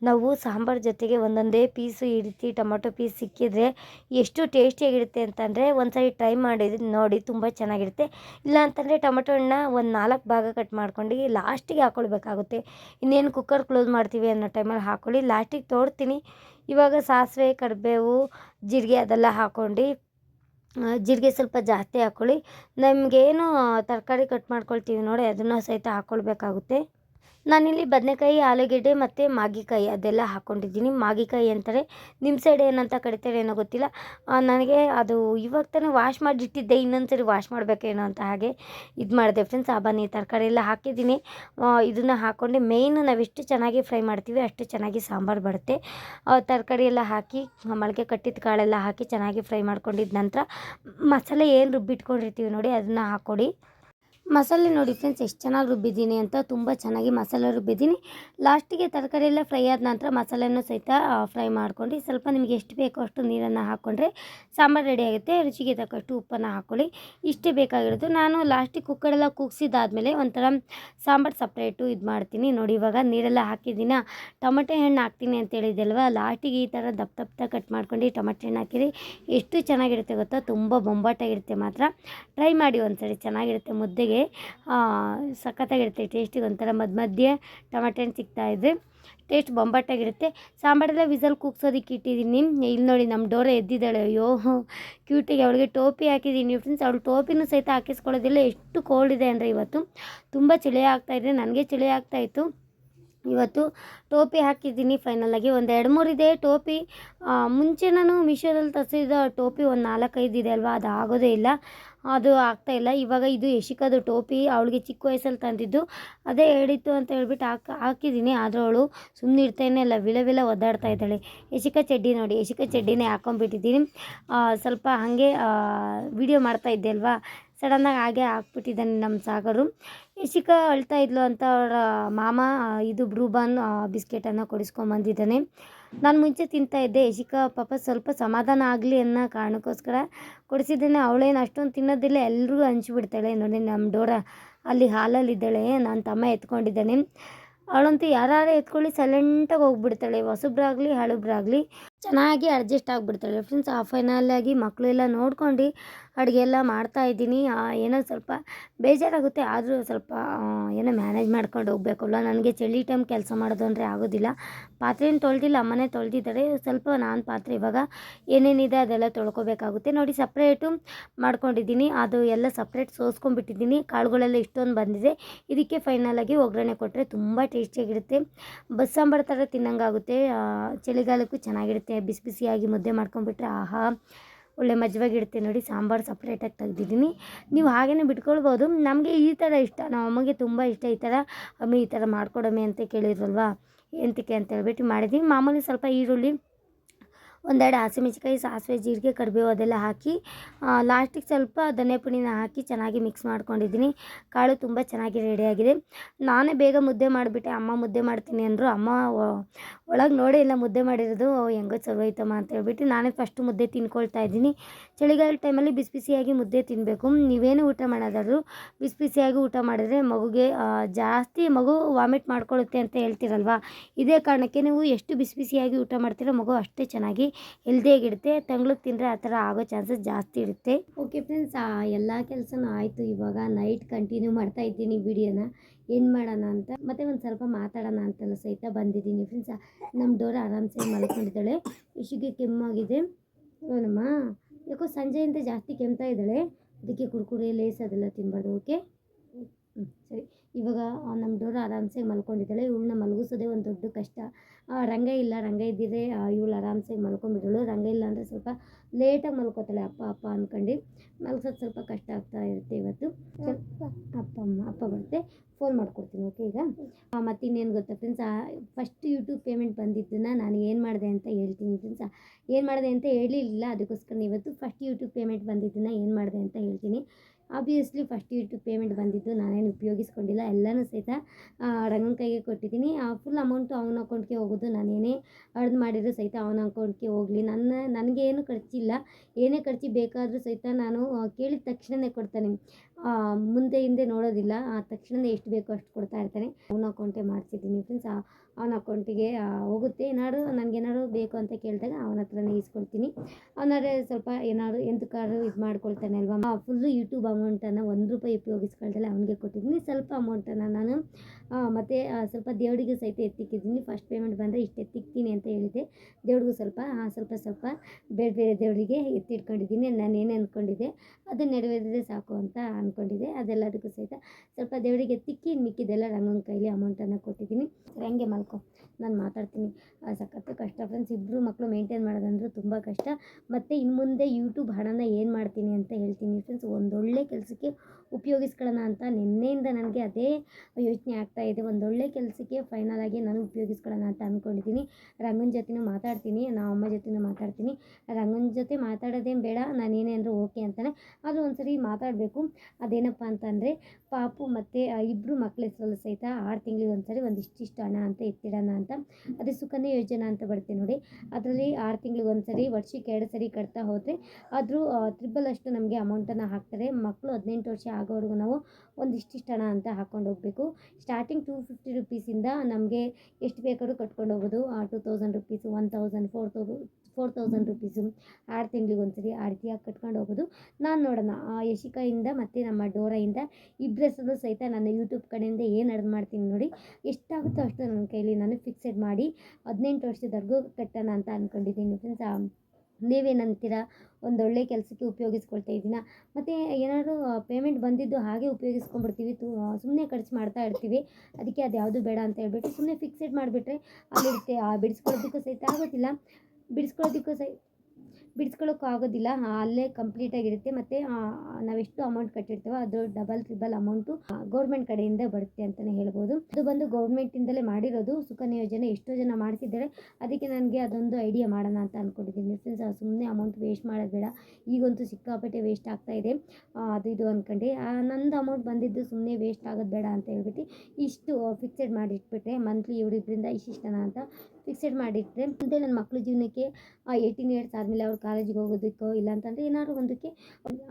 ನಾವು ಸಾಂಬಾರು ಜೊತೆಗೆ ಒಂದೊಂದೇ ಪೀಸು ಈ ರೀತಿ ಟೊಮೊಟೊ ಪೀಸ್ ಸಿಕ್ಕಿದ್ರೆ ಎಷ್ಟು ಟೇಸ್ಟಿಯಾಗಿರುತ್ತೆ ಅಂತಂದರೆ ಒಂದ್ಸರಿ ಟ್ರೈ ಮಾಡಿ ನೋಡಿ ತುಂಬ ಚೆನ್ನಾಗಿರುತ್ತೆ. ಇಲ್ಲ ಅಂತಂದರೆ ಟೊಮೆಟೊ ಹಣ್ಣ ಒಂದು ನಾಲ್ಕು ಭಾಗ ಕಟ್ ಮಾಡ್ಕೊಂಡು ಲಾಸ್ಟಿಗೆ ಹಾಕ್ಕೊಳ್ಬೇಕಾಗುತ್ತೆ ಇನ್ನೇನು ಕುಕ್ಕರ್ ಕ್ಲೋಸ್ ಮಾಡ್ತೀವಿ ಅನ್ನೋ ಟೈಮಲ್ಲಿ ಹಾಕ್ಕೊಳ್ಳಿ ಲಾಸ್ಟಿಗೆ ತೋಡ್ತೀನಿ. ಇವಾಗ ಸಾಸಿವೆ, ಕರಿಬೇವು, ಜೀರಿಗೆ ಅದೆಲ್ಲ ಹಾಕ್ಕೊಂಡು ಜೀರಿಗೆ ಸ್ವಲ್ಪ ಜಾಸ್ತಿ ಹಾಕ್ಕೊಳ್ಳಿ ನಮಗೇನು ತರಕಾರಿ ಕಟ್ ಮಾಡ್ಕೊಳ್ತೀವಿ ನೋಡಿ, ಅದನ್ನು ಸಹಿತ ಹಾಕ್ಕೊಳ್ಬೇಕಾಗುತ್ತೆ ನಾನಿಲ್ಲಿ ಬದನೆಕಾಯಿ, ಆಲೂಗೆಡ್ಡೆ ಮತ್ತು ಮಾಗಿಕಾಯಿ ಅದೆಲ್ಲ ಹಾಕ್ಕೊಂಡಿದ್ದೀನಿ ಮಾಗಿಕಾಯಿ ಅಂತಾರೆ. ನಿಮ್ಮ ಸೈಡ್ ಏನಂತ ಕರಿತಾರೆ ಏನೋ ಗೊತ್ತಿಲ್ಲ. ನನಗೆ ಅದು ಇವಾಗ ತಾನೇ ವಾಶ್ ಮಾಡಿಟ್ಟಿದ್ದೆ ಇನ್ನೊಂದು ಸರಿ ವಾಶ್ ಮಾಡಬೇಕೇನೋ ಅಂತ ಹಾಗೆ ಇದು ಮಾಡಿದೆ ಫ್ರೆಂಡ್ಸ್ ಆ, ಬನ್ನಿ, ತರಕಾರಿ ಎಲ್ಲ ಹಾಕಿದ್ದೀನಿ. ಇದನ್ನು ಹಾಕ್ಕೊಂಡು ಮೇಯ್ನ್ ನಾವೆಷ್ಟು ಚೆನ್ನಾಗಿ ಫ್ರೈ ಮಾಡ್ತೀವಿ, ಅಷ್ಟು ಚೆನ್ನಾಗಿ ಸಾಂಬಾರು ಬರುತ್ತೆ. ತರಕಾರಿ ಎಲ್ಲ ಹಾಕಿ ಮೊಳಕೆ ಕಟ್ಟಿದ ಕಾಳೆಲ್ಲ ಹಾಕಿ ಚೆನ್ನಾಗಿ ಫ್ರೈ ಮಾಡ್ಕೊಂಡಿದ್ದ ನಂತರ ಮಸಾಲೆ ಏನು ರುಬ್ಬಿಟ್ಕೊಂಡಿರ್ತೀವಿ ನೋಡಿ, ಅದನ್ನು ಹಾಕ್ಕೊಡಿ. ಮಸಾಲೆ ನೋಡಿ ಫ್ರೆಂಡ್ಸ್ ಎಷ್ಟು ಚೆನ್ನಾಗಿ ರುಬ್ಬಿದ್ದೀನಿ ಅಂತ ತುಂಬ ಚೆನ್ನಾಗಿ ಮಸಾಲೆ ರುಬ್ಬಿದ್ದೀನಿ. ಲಾಸ್ಟಿಗೆ ತರಕಾರಿ ಎಲ್ಲ ಫ್ರೈ ಆದ ನಂತರ ಮಸಾಲೆನೂ ಸಹಿತ ಫ್ರೈ ಮಾಡ್ಕೊಂಡು ಸ್ವಲ್ಪ ನಿಮಗೆ ಎಷ್ಟು ಬೇಕೋ ಅಷ್ಟು ನೀರನ್ನು ಹಾಕ್ಕೊಂಡ್ರೆ ಸಾಂಬಾರು ರೆಡಿ ಆಗುತ್ತೆ. ರುಚಿಗೆ ತಕ್ಕಷ್ಟು ಉಪ್ಪನ್ನು ಹಾಕ್ಕೊಳ್ಳಿ ಇಷ್ಟೇ ಬೇಕಾಗಿರೋದು. ನಾನು ಲಾಸ್ಟಿಗೆ ಕುಕ್ಕರೆಲ್ಲ ಕೂಗಿಸಿದಾದ್ಮೇಲೆ ಒಂಥರ ಸಾಂಬಾರು ಸಪ್ರೇಟು ಇದು ಮಾಡ್ತೀನಿ. ನೋಡಿ ಇವಾಗ ನೀರೆಲ್ಲ ಹಾಕಿದ್ದೀನ? ಟೊಮೆಟೊ ಹಣ್ಣು ಹಾಕ್ತೀನಿ ಅಂತ ಹೇಳಿದ್ದೆಲ್ವ ಲಾಸ್ಟಿಗೆ ಈ ಥರ ದಪ್ಪ ದಪ್ಪ ಕಟ್ ಮಾಡ್ಕೊಂಡು ಟೊಮೆಟೊ ಹಣ್ಣು ಹಾಕಿರಿ. ಎಷ್ಟು ಚೆನ್ನಾಗಿರುತ್ತೆ ಗೊತ್ತಾ? ತುಂಬ ಬೊಂಬಾಟಾಗಿರುತ್ತೆ ಮಾತ್ರ. ಟ್ರೈ ಮಾಡಿ ಒಂದ್ಸರಿ ಚೆನ್ನಾಗಿರುತ್ತೆ ಮುದ್ದೆಗೆ. ಆ, ಸಖತ್ತಾಗಿರುತ್ತೆ ಟೇಸ್ಟಿಗೆ ಒಂಥರ ಮಧ್ಯ ಮಧ್ಯೆ ಟೊಮೆಟೊ ಹಣ್ಣು ಸಿಗ್ತಾಯಿದ್ರೆ ಟೇಸ್ಟ್ ಬೊಂಬಾಟಾಗಿರುತ್ತೆ. ಸಾಂಬಾರೆಲ್ಲ ವಿಸಲ್ ಕೂಗ್ಸೋದಕ್ಕೆ ಇಟ್ಟಿದ್ದೀನಿ. ಇಲ್ಲಿ ನೋಡಿ ನಮ್ಮ ಡೋರ ಎದ್ದಿದ್ದಾಳೆ. ಅಯ್ಯೋ ಕ್ಯೂಟಿಗೆ ಅವಳಿಗೆ ಟೋಪಿ ಹಾಕಿದ್ದೀನಿ. ಫ್ರೆಂಡ್ಸ್ ಅವಳು ಟೋಪಿನೂ ಸಹಿತ ಹಾಕಿಸ್ಕೊಳ್ಳೋದಿಲ್ಲ. ಎಷ್ಟು ಕೋಲ್ಡ್ ಇದೆ ಅಂದರೆ ಇವತ್ತು. ತುಂಬ ಚಳಿ ಇದೆ. ನನಗೆ ಚಳಿ ಆಗ್ತಾಯಿತ್ತು ಇವತ್ತು ಟೋಪಿ ಹಾಕಿದ್ದೀನಿ ಫೈನಲಾಗಿ ಒಂದು ಎರಡು ಮೂರು ಇದೆ ಟೋಪಿ. ಮುಂಚೆ ನಾನು ಮಿಶೋದಲ್ಲಿ ತರಿಸಿದ ಟೋಪಿ ಒಂದು ನಾಲ್ಕೈದು ಇದೆ ಅಲ್ವಾ? ಅದು ಆಗೋದೇ ಇಲ್ಲ. ಅದು ಆಗ್ತಾ ಇಲ್ಲ. ಇವಾಗ ಇದು ಯಶಿಕಾದು ಟೋಪಿ, ಅವಳಿಗೆ ಚಿಕ್ಕ ವಯಸ್ಸಲ್ಲಿ ತಂದಿದ್ದು. ಅದೇ ಹೇಳಿತ್ತು ಅಂತ ಹೇಳ್ಬಿಟ್ಟು ಹಾಕ, ಹಾಕಿದ್ದೀನಿ. ಆದರೂ ಅವಳು ಸುಮ್ಮನೆ ಇರ್ತಾನೆ ಇಲ್ಲ ವಿಲ ವಿಲ ಒದ್ದಾಡ್ತಾ ಇದ್ದಾಳೆ. ಯಶಿಕಾ ಚಡ್ಡಿ ನೋಡಿ, ಯಶಿಕಾ ಚಡ್ಡಿನೇ ಹಾಕೊಂಡ್ಬಿಟ್ಟಿದ್ದೀನಿ. ಸ್ವಲ್ಪ ಹಾಗೆ ವಿಡಿಯೋ ಮಾಡ್ತಾ ಇದ್ದೆ ಅಲ್ವಾ? ಸಡನ್ನಾಗಿ ಹಾಗೆ ಹಾಕ್ಬಿಟ್ಟಿದ್ದಾನೆ ನಮ್ಮ ಸಾಗರು. ಯಶಿಕ ಅಳ್ತಾ ಇದ್ಲು ಅಂತ ಅವರ ಮಾಮ, ಇದು ಬ್ರೂಬಾನ್ ಬಿಸ್ಕೆಟನ್ನು ಕೊಡಿಸ್ಕೊಂಬಂದಿದ್ದಾನೆ. ನಾನು ಮುಂಚೆ ತಿಂತಾ ಇದ್ದೆ. ಯಶಿಕ ಪಾಪ ಸ್ವಲ್ಪ ಸಮಾಧಾನ ಆಗಲಿ ಅನ್ನೋ ಕಾರಣಕ್ಕೋಸ್ಕರ ಕೊಡಿಸಿದ್ದೇನೆ. ಅವಳೇನು ಅಷ್ಟೊಂದು ತಿನ್ನೋದಿಲ್ಲ. ಎಲ್ಲರೂ ಹಂಚಿಬಿಡ್ತಾಳೆ ನೋಡಿ ನಮ್ಮ ಡೋರ. ಅಲ್ಲಿ ಹಾಲಲ್ಲಿದ್ದಾಳೆ. ನನ್ನ ತಮ್ಮ ಎತ್ಕೊಂಡಿದ್ದಾನೆ. ಅವಳಂತೂ ಯಾರು ಎತ್ಕೊಳ್ಳಿ ಸೈಲೆಂಟಾಗಿ ಹೋಗ್ಬಿಡ್ತಾಳೆ. ಹೊಸಬ್ರಾಗಲಿ, ಹಳಬ್ರಾಗಲಿ. ಚೆನ್ನಾಗಿ ಅಡ್ಜಸ್ಟ್ ಆಗಿಬಿಡ್ತಾಳೆ ಫ್ರೆಂಡ್ಸ್ ಆ ಫೈನಲಾಗಿ ಮಕ್ಕಳು ಎಲ್ಲ ನೋಡ್ಕೊಂಡು ಅಡುಗೆ ಎಲ್ಲ ಮಾಡ್ತಾ ಇದ್ದೀನಿ. ಏನೋ ಸ್ವಲ್ಪ ಬೇಜಾರಾಗುತ್ತೆ. ಆದರೂ ಸ್ವಲ್ಪ ಏನೋ ಮ್ಯಾನೇಜ್ ಮಾಡ್ಕೊಂಡು ಹೋಗ್ಬೇಕಲ್ಲ ನನಗೆ ಚಳಿ ಟೈಮ್ ಕೆಲಸ ಮಾಡೋದು ಅಂದರೆ ಆಗೋದಿಲ್ಲ. ಪಾತ್ರೆನ ತೊಳೆದಿಲ್ಲ, ಅಮ್ಮನೇ ತೊಳೆದಿದ್ದಾರೆ. ಸ್ವಲ್ಪ ನಾನು ಪಾತ್ರೆ ಇವಾಗ ಏನೇನಿದೆ ಅದೆಲ್ಲ ತೊಳ್ಕೊಬೇಕಾಗುತ್ತೆ. ನೋಡಿ ಸಪ್ರೇಟು ಮಾಡ್ಕೊಂಡಿದ್ದೀನಿ. ಅದು ಎಲ್ಲ ಸಪ್ರೇಟ್ ಸೋಸ್ಕೊಂಡ್ಬಿಟ್ಟಿದ್ದೀನಿ. ಕಾಳುಗಳೆಲ್ಲ ಇಷ್ಟೊಂದು ಬಂದಿದೆ. ಇದಕ್ಕೆ ಫೈನಲಾಗಿ ಒಗ್ಗರಣೆ ಕೊಟ್ಟರೆ ತುಂಬ ಟೇಸ್ಟಿಯಾಗಿರುತ್ತೆ ಬಸ್ ಸಾಂಬಾರು ಥರ ತಿನ್ನಂಗಾಗುತ್ತೆ. ಚಳಿಗಾಲಕ್ಕೂ ಚೆನ್ನಾಗಿರುತ್ತೆ. ಬಿಸಿ ಬಿಸಿಯಾಗಿ ಮುದ್ದೆ ಮಾಡ್ಕೊಂಡ್ಬಿಟ್ರೆ ಆಹಾ, ಒಳ್ಳೆ ಮಜ್ವಾಗಿಡುತ್ತೆ ನೋಡಿ, ಸಾಂಬಾರು ಸಪ್ರೇಟಾಗಿ ತೆಗ್ದಿದ್ದೀನಿ. ನೀವು ಹಾಗೇ ಬಿಟ್ಕೊಳ್ಬೋದು. ನಮಗೆ ಈ ಥರ ಇಷ್ಟ. ನಮ್ಮ ಅಮ್ಮಗೆ ತುಂಬ ಇಷ್ಟ ಈ ಥರ, ಅಮ್ಮಿ ಈ ಥರ ಮಾಡ್ಕೊಡಮ್ಮಿ ಅಂತ ಕೇಳಿದ್ರಲ್ವಾ? ಎಂತಕ್ಕೆ ಅಂತ ಹೇಳ್ಬಿಟ್ಟು ಮಾಡಿದ್ದೀನಿ ಮಾಮೂಲಿ ಸ್ವಲ್ಪ ಈರುಳ್ಳಿ ಒಂದೆರಡು ಹಸಿಮೆಣ್ಸಿಕಾಯಿ ಸಾಸಿವೆ, ಜೀರಿಗೆ, ಕರಿಬೇವು ಅದೆಲ್ಲ ಹಾಕಿ ಲಾಸ್ಟಿಗೆ ಸ್ವಲ್ಪ ಧನಿಯಾ ಪುಡಿನ ಹಾಕಿ ಚೆನ್ನಾಗಿ ಮಿಕ್ಸ್ ಮಾಡ್ಕೊಂಡಿದ್ದೀನಿ. ಕಾಳು ತುಂಬ ಚೆನ್ನಾಗಿ ರೆಡಿಯಾಗಿದೆ ನಾನೇ ಬೇಗ ಮುದ್ದೆ ಮಾಡಿಬಿಟ್ಟೆ. ಅಮ್ಮ ಮುದ್ದೆ ಮಾಡ್ತೀನಿ ಅಂದರು, ಅಮ್ಮ ಒಳಗೆ ನೋಡಿ ಇಲ್ಲ ಮುದ್ದೆ ಮಾಡಿರೋದು ಹೆಂಗೋ ಚಲೋ ಐತಮ್ಮ ಅಂತ ಹೇಳ್ಬಿಟ್ಟು ನಾನೇ ಫಸ್ಟ್ ಮುದ್ದೆ ತಿನ್ಕೊಳ್ತಾ ಇದ್ದೀನಿ. ಚಳಿಗಾಲ ಟೈಮಲ್ಲಿ ಬಿಸಿ ಬಿಸಿಯಾಗಿ ಮುದ್ದೆ ತಿನ್ನಬೇಕು ನೀವೇನು ಊಟ ಮಾಡೋದಾದ್ರು ಬಿಸಿ ಬಿಸಿಯಾಗಿ ಊಟ ಮಾಡಿದ್ರೆ ಮಗುಗೆ ಜಾಸ್ತಿ ಮಗು ವಾಮಿಟ್ ಮಾಡ್ಕೊಳ್ಳುತ್ತೆ ಅಂತ ಹೇಳ್ತೀರಲ್ವ? ಇದೇ ಕಾರಣಕ್ಕೆ ನೀವು ಎಷ್ಟು ಬಿಸಿ ಬಿಸಿಯಾಗಿ ಊಟ ಮಾಡ್ತೀರೋ ಮಗು ಅಷ್ಟೇ ಚೆನ್ನಾಗಿ ಹೆಲ್ದಿಯಾಗಿಡುತ್ತೆ ತಂಗ್ಳಿಗೆ ತಿಂದರೆ ಆ ಥರ ಆಗೋ ಚಾನ್ಸಸ್ ಜಾಸ್ತಿ ಇರುತ್ತೆ. ಓಕೆ ಫ್ರೆಂಡ್ಸ್ ಎಲ್ಲ ಕೆಲಸನೂ ಆಯಿತು. ಇವಾಗ ನೈಟ್ ಕಂಟಿನ್ಯೂ ಮಾಡ್ತಾ ಇದ್ದೀನಿ ವಿಡಿಯೋನ ಏನು ಮಾಡೋಣ ಅಂತ? ಮತ್ತೆ ಒಂದು ಸ್ವಲ್ಪ ಮಾತಾಡೋಣ ಅಂತಲ್ಲ ಸಹಿತ ಬಂದಿದ್ದೀನಿ ಫ್ರೆಂಡ್ಸ್ ನಮ್ಮ ಡೋರ್ ಆರಾಮ್ಸೆ ಮಲ್ಕೊಂಡಿದ್ದಾಳೆ. ಇಶಿಗೆ ಕೆಮ್ಮಾಗಿದೆ. ಏನಮ್ಮ ಯಾಕೋ ಸಂಜೆಯಿಂದ ಜಾಸ್ತಿ ಕೆಮ್ತಾ ಇದ್ದಾಳೆ. ಅದಕ್ಕೆ ಕುರ್ಕುರೆ, ಲೇಸ್ ಅದೆಲ್ಲ ತಿನ್ಬಾರ್ದು. ಓಕೆ ಹ್ಞೂ ಸರಿ. ಇವಾಗ ನಮ್ಮ ಡೋರ್ ಆರಾಮ್ಸೆ ಮಲ್ಕೊಂಡಿದ್ದಾಳೆ. ಇವಳನ್ನ ಮಲಗಿಸೋದೇ ಒಂದು ದೊಡ್ಡ ಕಷ್ಟ. ರಂಗ ಇಲ್ಲ, ರಂಗ ಇದ್ದಿದ್ರೆ ಇವಳು ಆರಾಮ್ಸೆ ಮಲ್ಕೊಂಡ್ಬಿಟ್ಟಳು ರಂಗ ಇಲ್ಲ ಅಂದರೆ ಸ್ವಲ್ಪ ಲೇಟಾಗಿ ಮಲ್ಕೋತಾಳೆ ಅಪ್ಪ ಅಪ್ಪ ಅಂದ್ಕೊಂಡು ಮಲ್ಸೋದು ಸ್ವಲ್ಪ ಕಷ್ಟ ಆಗ್ತಾ ಇರುತ್ತೆ ಇವತ್ತು. ಸ್ವಲ್ಪ ಅಪ್ಪ, ಅಮ್ಮ, ಅಪ್ಪ ಬರುತ್ತೆ. ಫೋನ್ ಮಾಡ್ಕೊಡ್ತೀನಿ, ಓಕೆ ಈಗ? ಮತ್ತು ಇನ್ನೇನು ಗೊತ್ತಾ ಫ್ರೆಂಡ್ಸ್ ಫಸ್ಟ್ ಯೂಟ್ಯೂಬ್ ಪೇಮೆಂಟ್ ಬಂದಿದ್ದನ್ನು ನಾನು ಏನು ಮಾಡಿದೆ ಅಂತ ಹೇಳ್ತೀನಿ ಫ್ರೆಂಡ್ಸ್ ಏನು ಮಾಡಿದೆ ಅಂತ ಹೇಳಿಲ್ಲ ಅದಕ್ಕೋಸ್ಕರ ಇವತ್ತು ಫಸ್ಟ್ ಯೂಟ್ಯೂಬ್ ಪೇಮೆಂಟ್ ಬಂದಿದ್ದನ್ನ ಏನು ಮಾಡಿದೆ ಅಂತ ಹೇಳ್ತೀನಿ. ಆಬ್ವಿಯಸ್ಲಿ ಫಸ್ಟ್ ಯೂಟ್ಯೂಬ್ ಪೇಮೆಂಟ್ ಬಂದಿದ್ದು ನಾನೇನು ಉಪಯೋಗಿಸ್ಕೊಂಡಿಲ್ಲ. ಎಲ್ಲನೂ ಸಹಿತ ಆ, ರಂಗನ ಕೈಗೆ ಕೊಟ್ಟಿದ್ದೀನಿ. ಫುಲ್ ಅಮೌಂಟು ಅವನ ಅಕೌಂಟ್ಗೆ ಹೋಗೋದು ನಾನೇನೇ ಅರ್ಧ ಮಾಡಿದ್ರು ಸಹಿತ ಅವನ ಅಕೌಂಟ್ಗೆ ಹೋಗಲಿ. ನನ್ನ ನನಗೇನು ಖರ್ಚಿಲ್ಲ. ಏನೇ ಖರ್ಚು ಬೇಕಾದರೂ ಸಹಿತ ನಾನು ಕೇಳಿದ ತಕ್ಷಣವೇ ಕೊಡ್ತಾನೆ. ಮುಂದೆ ಹಿಂದೆ ನೋಡೋದಿಲ್ಲ. ಆ ತಕ್ಷಣವೇ ಎಷ್ಟು ಬೇಕೋ ಅಷ್ಟು ಕೊಡ್ತಾ ಇರ್ತಾನೆ. ಅವನ ಅಕೌಂಟೇ ಮಾಡಿಸಿದ್ದೀನಿ. ಫ್ರೆಂಡ್ಸ್ ಅವನ ಅಕೌಂಟಿಗೆ ಹೋಗುತ್ತೆ. ಏನಾದ್ರು ನನಗೇನಾದ್ರು ಬೇಕು ಅಂತ ಕೇಳಿದಾಗ ಅವನ ಹತ್ರನೇ ಇಸ್ಕೊಳ್ತೀನಿ. ಅವನಾದ್ರೆ ಸ್ವಲ್ಪ ಏನಾದ್ರು ಕಾರು ಇದು ಮಾಡ್ಕೊಳ್ತಾನೆ ಅಲ್ವಾ? ಫುಲ್ಲು ಯೂಟ್ಯೂಬ್ ಅಮೌಂಟನ್ನು ಒಂದು ರೂಪಾಯಿ ಉಪಯೋಗಿಸ್ಕೊಳ್ದಲ್ಲ ಅವನಿಗೆ ಕೊಟ್ಟಿದ್ದೀನಿ. ಸ್ವಲ್ಪ ಅಮೌಂಟನ್ನು ನಾನು ಮತ್ತು ಸ್ವಲ್ಪ ದೇವಡಿಗೆ ಸಹಿತ ಎತ್ತಿಕ್ಕಿದ್ದೀನಿ. ಫಸ್ಟ್ ಪೇಮೆಂಟ್ ಬಂದರೆ ಇಷ್ಟು ಎತ್ತಿಕ್ತೀನಿ ಅಂತ ಹೇಳಿದ್ದೆ ದೇವ್ರಿಗೂ ಸ್ವಲ್ಪ ಸ್ವಲ್ಪ ಸ್ವಲ್ಪ ಬೇರೆ ಬೇರೆ ದೇವರಿಗೆ ಎತ್ತಿಟ್ಕೊಂಡಿದ್ದೀನಿ. ನಾನು ಏನು ಅಂದ್ಕೊಂಡಿದ್ದೆ ಅದು ನೆರವೇರಿದ್ರೆ ಸಾಕು ಅಂತ ಅಂದ್ಕೊಂಡಿದ್ದೆ ಅದೆಲ್ಲದಕ್ಕೂ ಸಹಿತ ಸ್ವಲ್ಪ ದೇವರಿಗೆ ಎತ್ತಿಕ್ಕಿ ಮಿಕ್ಕಿದೆಲ್ಲ ರಂಗನ ಕೈಲಿ ಅಮೌಂಟನ್ನು ಕೊಟ್ಟಿದ್ದೀನಿ. ಹಂಗೆ ಹಂಗೆ ಮಲ್ಕೊ ನಾನು ಮಾತಾಡ್ತೀನಿ. ಸಖತ್ ಸಖತ್ತು ಕಷ್ಟ ಫ್ರೆಂಡ್ಸ್ ಇಬ್ಬರು ಮಕ್ಕಳು ಮೇಂಟೈನ್ ಮಾಡೋದಂದ್ರೆ ತುಂಬ ಕಷ್ಟ. ಮತ್ತು ಇನ್ನು ಮುಂದೆ ಯೂಟ್ಯೂಬ್ ಹಣನ ಏನು ಮಾಡ್ತೀನಿ ಅಂತ ಹೇಳ್ತೀನಿ ಫ್ರೆಂಡ್ಸ್ ಒಂದೊಳ್ಳೆ ಕೆಲಸಕ್ಕೆ ಉಪಯೋಗಿಸ್ಕೊಳ್ಳೋಣ ಅಂತ ನಿನ್ನೆಯಿಂದ ನನಗೆ ಅದೇ ಯೋಚನೆ ಆಗ್ತಾ ಇದೆ. ಒಂದೊಳ್ಳೆ ಕೆಲಸಕ್ಕೆ ಫೈನಲ್ ಆಗಿ ನಾನು ಉಪಯೋಗಿಸ್ಕೊಳ್ಳೋಣ ಅಂತ ಅಂದ್ಕೊಂಡಿದ್ದೀನಿ ರಂಗನ ಜೊತೆನೂ ಮಾತಾಡ್ತೀನಿ ನಮ್ಮ ಅಮ್ಮ ಜೊತೆನೂ ಮಾತಾಡ್ತೀನಿ. ರಂಗನ ಜೊತೆ ಮಾತಾಡೋದೇನು ಬೇಡ, ನಾನು ಏನೇ ಅಂದರೂ ಓಕೆ ಅಂತಾನೆ. ಆದರೂ ಒಂದ್ಸರಿ ಮಾತಾಡಬೇಕು. ಅದೇನಪ್ಪ ಅಂತಂದರೆ, ಪಾಪು ಮತ್ತು ಇಬ್ಬರು ಮಕ್ಕಳ ಹೆಸರಲ್ಲೂ ಸಹಿತ ಆರು ತಿಂಗಳಿಗೆ ಒಂದ್ಸರಿ ಒಂದಿಷ್ಟಿಷ್ಟು ಹಣ ಅಂತ ಎತ್ತಿಡೋಣ ಅಂತ. ಅದೇ ಸುಕನ್ಯಾ ಯೋಜನಾ ಅಂತ ಬರುತ್ತೆ ನೋಡಿ. ಅದರಲ್ಲಿ ಆರು ತಿಂಗಳಿಗೆ ಒಂದ್ಸರಿ, ವರ್ಷಕ್ಕೆ ಎರಡು ಸರಿ ಕಟ್ತಾ ಹೋದರೆ, ಆದರೂ ತ್ರಿಬಲ್ ಅಷ್ಟು ನಮಗೆ ಅಮೌಂಟನ್ನು ಹಾಕ್ತಾರೆ. ಮಕ್ಕಳು ಹದಿನೆಂಟು ವರ್ಷ ಆಗೋವರೆಗೂ ನಾವು ಒಂದಿಷ್ಟಿಷ್ಟು ಹಣ ಅಂತ ಹಾಕ್ಕೊಂಡು ಹೋಗಬೇಕು. ಸ್ಟಾರ್ಟಿಂಗ್ ಟೂ ಫಿಫ್ಟಿ ರುಪೀಸಿಂದ ನಮಗೆ ಎಷ್ಟು ಬೇಕಾದ್ರೂ ಕಟ್ಕೊಂಡು ಹೋಗೋದು two thousand rupees one thousand four thou four thousand rupees ಆರು ತಿಂಗಳಿಗೆ ಒಂದ್ಸರಿ ಆ ರೀತಿಯಾಗಿ ಕಟ್ಕೊಂಡು ಹೋಗೋದು ನಾನು ನೋಡೋಣ, ಆ ಯಶಿಕಾಯಿಂದ ಮತ್ತು ನಮ್ಮ ಡೋರಾಯಿಂದ ಇಬ್ಬರ ಹೆಸರು ಸಹಿತ ನನ್ನ ಯೂಟ್ಯೂಬ್ ಕಡೆಯಿಂದ ಏನು ಅರ್ನ್ ಮಾಡ್ತೀನಿ ನೋಡಿ. ಎಷ್ಟಾಗುತ್ತೋ ಅಷ್ಟು ನನ್ನ ಕೈಲಿ ನಾನು ಫಿಕ್ಸೆಡ್ ಮಾಡಿ ಹದಿನೆಂಟು ವರ್ಷದವರೆಗೂ ಕಟ್ಟೋಣ ಅಂತ ಅಂದ್ಕೊಂಡಿದ್ದೀನಿ ಫ್ರೆಂಡ್ಸ್ ನೀವೇನಂತೀರ? ಒಳ್ಳೆ ಕೆಲಸಕ್ಕೆ ಉಪಯೋಗಿಸ್ಕೊಳ್ತಾ ಇದ್ದೀನ ಮತ್ತು ಏನಾದರೂ ಪೇಮೆಂಟ್ ಬಂದಿದ್ದು ಹಾಗೆ ಉಪಯೋಗಿಸ್ಕೊಂಡ್ಬಿಡ್ತೀವಿ. ತು ಸುಮ್ಮನೆ ಖರ್ಚು ಮಾಡ್ತಾ ಇರ್ತೀವಿ. ಅದಕ್ಕೆ ಅದು ಯಾವುದು ಬೇಡ ಅಂತ ಹೇಳ್ಬಿಟ್ಟು ಸುಮ್ಮನೆ ಫಿಕ್ಸೆಡ್ ಮಾಡಿಬಿಟ್ರೆ ಅಲ್ಲಿರುತ್ತೆ. ಬಿಡಿಸ್ಕೊಳ್ಳೋದಕ್ಕೂ ಸಹಿತ ಆಗೋದಿಲ್ಲ. ಬಿಡಿಸ್ಕೊಳ್ಳೋದಕ್ಕೂ ಸಹಿ ಬಿಡಿಸ್ಕೊಳ್ಳೋಕ್ಕೂ ಆಗೋದಿಲ್ಲ ಅಲ್ಲೇ ಕಂಪ್ಲೀಟಾಗಿರುತ್ತೆ ಮತ್ತು ನಾವೆಷ್ಟು ಅಮೌಂಟ್ ಕಟ್ಟಿರ್ತೀವೋ ಅದು ಡಬಲ್ ಟ್ರಿಬಲ್ ಅಮೌಂಟು ಗೌರ್ಮೆಂಟ್ ಕಡೆಯಿಂದ ಬರುತ್ತೆ ಅಂತಲೇ ಹೇಳ್ಬೋದು. ಅದು ಬಂದು ಗೌರ್ಮೆಂಟಿಂದಲೇ ಮಾಡಿರೋದು. ಸುಕನ್ಯಾ ಯೋಜನೆ ಎಷ್ಟೋ ಜನ ಮಾಡಿಸಿದ್ದಾರೆ ಅದಕ್ಕೆ ನನಗೆ ಅದೊಂದು ಐಡಿಯಾ ಮಾಡೋಣ ಅಂತ ಅಂದ್ಕೊಂಡಿದ್ದೀನಿ ಫ್ರೆಂಡ್ಸ್ ಸುಮ್ಮನೆ ಅಮೌಂಟ್ ವೇಸ್ಟ್ ಮಾಡೋದು ಬೇಡ. ಈಗಂತೂ ಸಿಕ್ಕಾಪಟ್ಟೆ ವೇಸ್ಟ್ ಆಗ್ತಾ ಇದೆ. ಅದು ಇದು ಅಂದ್ಕೊಂಡು ನಂದು ಅಮೌಂಟ್ ಬಂದಿದ್ದು ಸುಮ್ಮನೆ ವೇಸ್ಟ್ ಆಗೋದು ಬೇಡ ಅಂತ ಹೇಳ್ಬಿಟ್ಟು ಇಷ್ಟು ಫಿಕ್ಸೆಡ್ ಮಾಡಿಟ್ಬಿಟ್ರೆ ಮಂತ್ಲಿ ಇವರಿಬ್ಬರಿಂದ ಇಷ್ಟಿಷ್ಟನ ಅಂತ ಫಿಕ್ಸೆಡ್ ಮಾಡಿಟ್ಟರೆ ಮುಂದೆ ನನ್ನ ಮಕ್ಳ ಜೀವನಕ್ಕೆ ಏಯ್ಟೀನ್ ಇಯರ್ಸ್ ಆದಮೇಲೆ ಅವ್ರು ಕಾಲೇಜಿಗೆ ಹೋಗೋದಕ್ಕೋ ಇಲ್ಲ ಅಂತಂದರೆ ಏನಾದ್ರು ಒಂದಕ್ಕೆ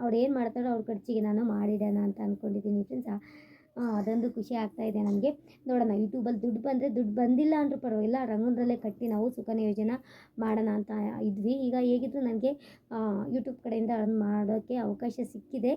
ಅವ್ರು ಏನು ಮಾಡ್ತಾರೋ ಅವ್ರ ಖರ್ಚಿಗೆ ನಾನು ಮಾಡಿಡೋಣ ಅಂತ ಅಂದ್ಕೊಂಡಿದ್ದೀನಿ ಫ್ರೆಂಡ್ಸ್ ಅದೊಂದು ಖುಷಿ ಆಗ್ತಾ ಇದೆ ನನಗೆ ನೋಡೋಣ ಯೂಟ್ಯೂಬಲ್ಲಿ ದುಡ್ಡು ಬಂದರೆ ದುಡ್ಡು ಬಂದಿಲ್ಲ ಅಂದರೂ ಪರವಾಗಿಲ್ಲ ರಂಗನದಲ್ಲೇ ಕಟ್ಟಿ ನಾವು ಸುಕನ್ಯಾ ಯೋಜನೆ ಮಾಡೋಣ ಅಂತ ಇದ್ವಿ. ಈಗ ಹೇಗಿದ್ರು ನನಗೆ ಯೂಟ್ಯೂಬ್ ಕಡೆಯಿಂದ ಅರ್ನ್ ಮಾಡೋಕ್ಕೆ ಅವಕಾಶ ಸಿಕ್ಕಿದೆ.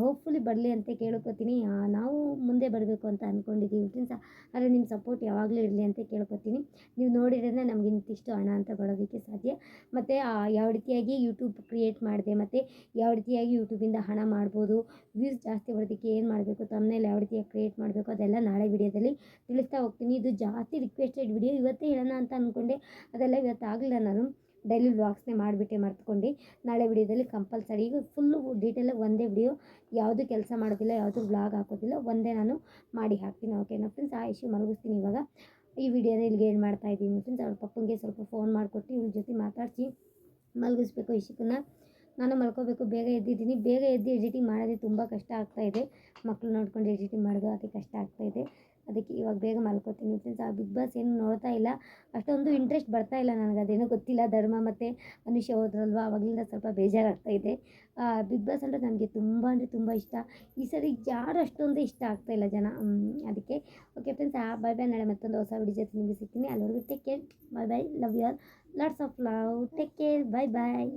ಹೋಪ್ಫುಲಿ ಬರಲಿ ಅಂತ ಕೇಳ್ಕೊತೀನಿ. ನಾವು ಮುಂದೆ ಬರಬೇಕು ಅಂತ ಅಂದ್ಕೊಂಡಿದ್ದೀವಿ ಫ್ರೆಂಡ್ಸ್ ಆದರೆ ನಿಮ್ಮ ಸಪೋರ್ಟ್ ಯಾವಾಗಲೂ ಇರಲಿ ಅಂತ ಕೇಳ್ಕೊತೀನಿ. ನೀವು ನೋಡಿದ್ರೆ ನಮಗೆ ಇಂತಿಷ್ಟು ಹಣ ಅಂತ ಬರೋದಕ್ಕೆ ಸಾಧ್ಯ. ಮತ್ತು ಯಾವ ರೀತಿಯಾಗಿ ಯೂಟ್ಯೂಬ್ ಕ್ರಿಯೇಟ್ ಮಾಡಿದೆ, ಮತ್ತು ಯಾವ ರೀತಿಯಾಗಿ ಯೂಟ್ಯೂಬಿಂದ ಹಣ ಮಾಡ್ಬೋದು ವ್ಯೂಸ್ ಜಾಸ್ತಿ ಬರೋದಕ್ಕೆ ಏನು ಮಾಡಬೇಕು ತಮ್ಮನೇಲಿ ಯಾವ ರೀತಿ ಕ್ರಿಯೇಟ್ ಮಾಡಬೇಕು, ಅದೆಲ್ಲ ನಾಳೆ ವಿಡಿಯೋದಲ್ಲಿ ತಿಳಿಸ್ತಾ ಹೋಗ್ತೀನಿ. ಇದು ಜಾಸ್ತಿ ರಿಕ್ವೆಸ್ಟೆಡ್ ವಿಡಿಯೋ ಇವತ್ತೇ ಹೇಳೋಣ ಅಂತ ಅಂದ್ಕೊಂಡೆ ಅದೆಲ್ಲ ಇವತ್ತು ಆಗಲಿಲ್ಲ ನಾನು. ಡೈಲಿ ವ್ಲಾಗ್ಸ್ನೇ ಮಾಡಿಬಿಟ್ಟೆ, ಮರ್ತ್ಕೊಂಡು. ನಾಳೆ ವಿಡಿಯೋದಲ್ಲಿ ಕಂಪಲ್ಸರಿ ಈಗ ಫುಲ್ಲು ಡೀಟೇಲಾಗಿ ಒಂದೇ ವಿಡಿಯೋ ಯಾವುದು ಕೆಲಸ ಮಾಡೋದಿಲ್ಲ, ಯಾವುದು ವ್ಲಾಗ್ ಹಾಕೋದಿಲ್ಲ, ಒಂದೇ ನಾನು ಮಾಡಿ ಹಾಕ್ತೀನಿ. ಓಕೆನಾ ಫ್ರೆಂಡ್ಸ್ ಆ ಇಶ್ಯೂ ಮಲಗಿಸ್ತೀನಿ ಇವಾಗ. ಈ ವಿಡಿಯೋನ ಇಲ್ಲಿಗೆ ಏನು ಮಾಡ್ತಾ ಇದ್ದೀನಿ ಫ್ರೆಂಡ್ಸ್ ಅವ್ರ ಪಪ್ಪನಿಗೆ ಸ್ವಲ್ಪ ಫೋನ್ ಮಾಡಿಕೊಟ್ಟು ಇವ್ರ ಜೊತೆ ಮಾತಾಡಿಸಿ ಮಲಗಿಸ್ಬೇಕು ಇಶಿಕನ್ನ ನಾನು ಮಲ್ಕೋಬೇಕು, ಬೇಗ ಎದ್ದಿದ್ದೀನಿ. ಬೇಗ ಎದ್ದು ಎಡಿಟಿಂಗ್ ಮಾಡೋದೇ ತುಂಬ ಕಷ್ಟ ಆಗ್ತಾಯಿದೆ ಮಕ್ಕಳು ನೋಡ್ಕೊಂಡು ಎಡಿಟಿಂಗ್ ಮಾಡೋದು ಅದೇ ಕಷ್ಟ ಆಗ್ತಾಯಿದೆ ಅದಕ್ಕೆ ಇವಾಗ ಬೇಗ ಮಲ್ಕೋತೀನಿ ಫ್ರೆಂಡ್ಸ್ ಆ ಬಿಗ್ ಬಾಸ್ ಏನು ನೋಡ್ತಾ ಇಲ್ಲ. ಅಷ್ಟೊಂದು ಇಂಟ್ರೆಸ್ಟ್ ಬರ್ತಾ ಇಲ್ಲ ನನಗೆ. ಅದೇನೋ ಗೊತ್ತಿಲ್ಲ. ಧರ್ಮ ಮತ್ತು ಮನುಷ್ಯ ಹೋದ್ರಲ್ವ? ಆವಾಗಲಿಂದ ಸ್ವಲ್ಪ ಬೇಜಾರಾಗ್ತಾ ಇದೆ. ಬಿಗ್ ಬಾಸ್ ಅಂದರೆ ನನಗೆ ತುಂಬ ಅಂದರೆ ತುಂಬ ಇಷ್ಟ. ಈ ಸರಿ ಯಾರು ಅಷ್ಟೊಂದು ಇಷ್ಟ ಆಗ್ತಾ ಇಲ್ಲ ಜನ. ಅದಕ್ಕೆ. ಓಕೆ ಫ್ರೆಂಡ್ಸ್ ಆ ಬೈ ಬೈ ನಾಳೆ ಮತ್ತೊಂದು ಹೊಸ ವಿಡಿಯೋ ಜೊತೆ ನಿಮಗೆ ಸಿಗ್ತೀನಿ. ಅಲ್ಲಿವರೆಗೂ take care bye bye love you are lots of love take care bye bye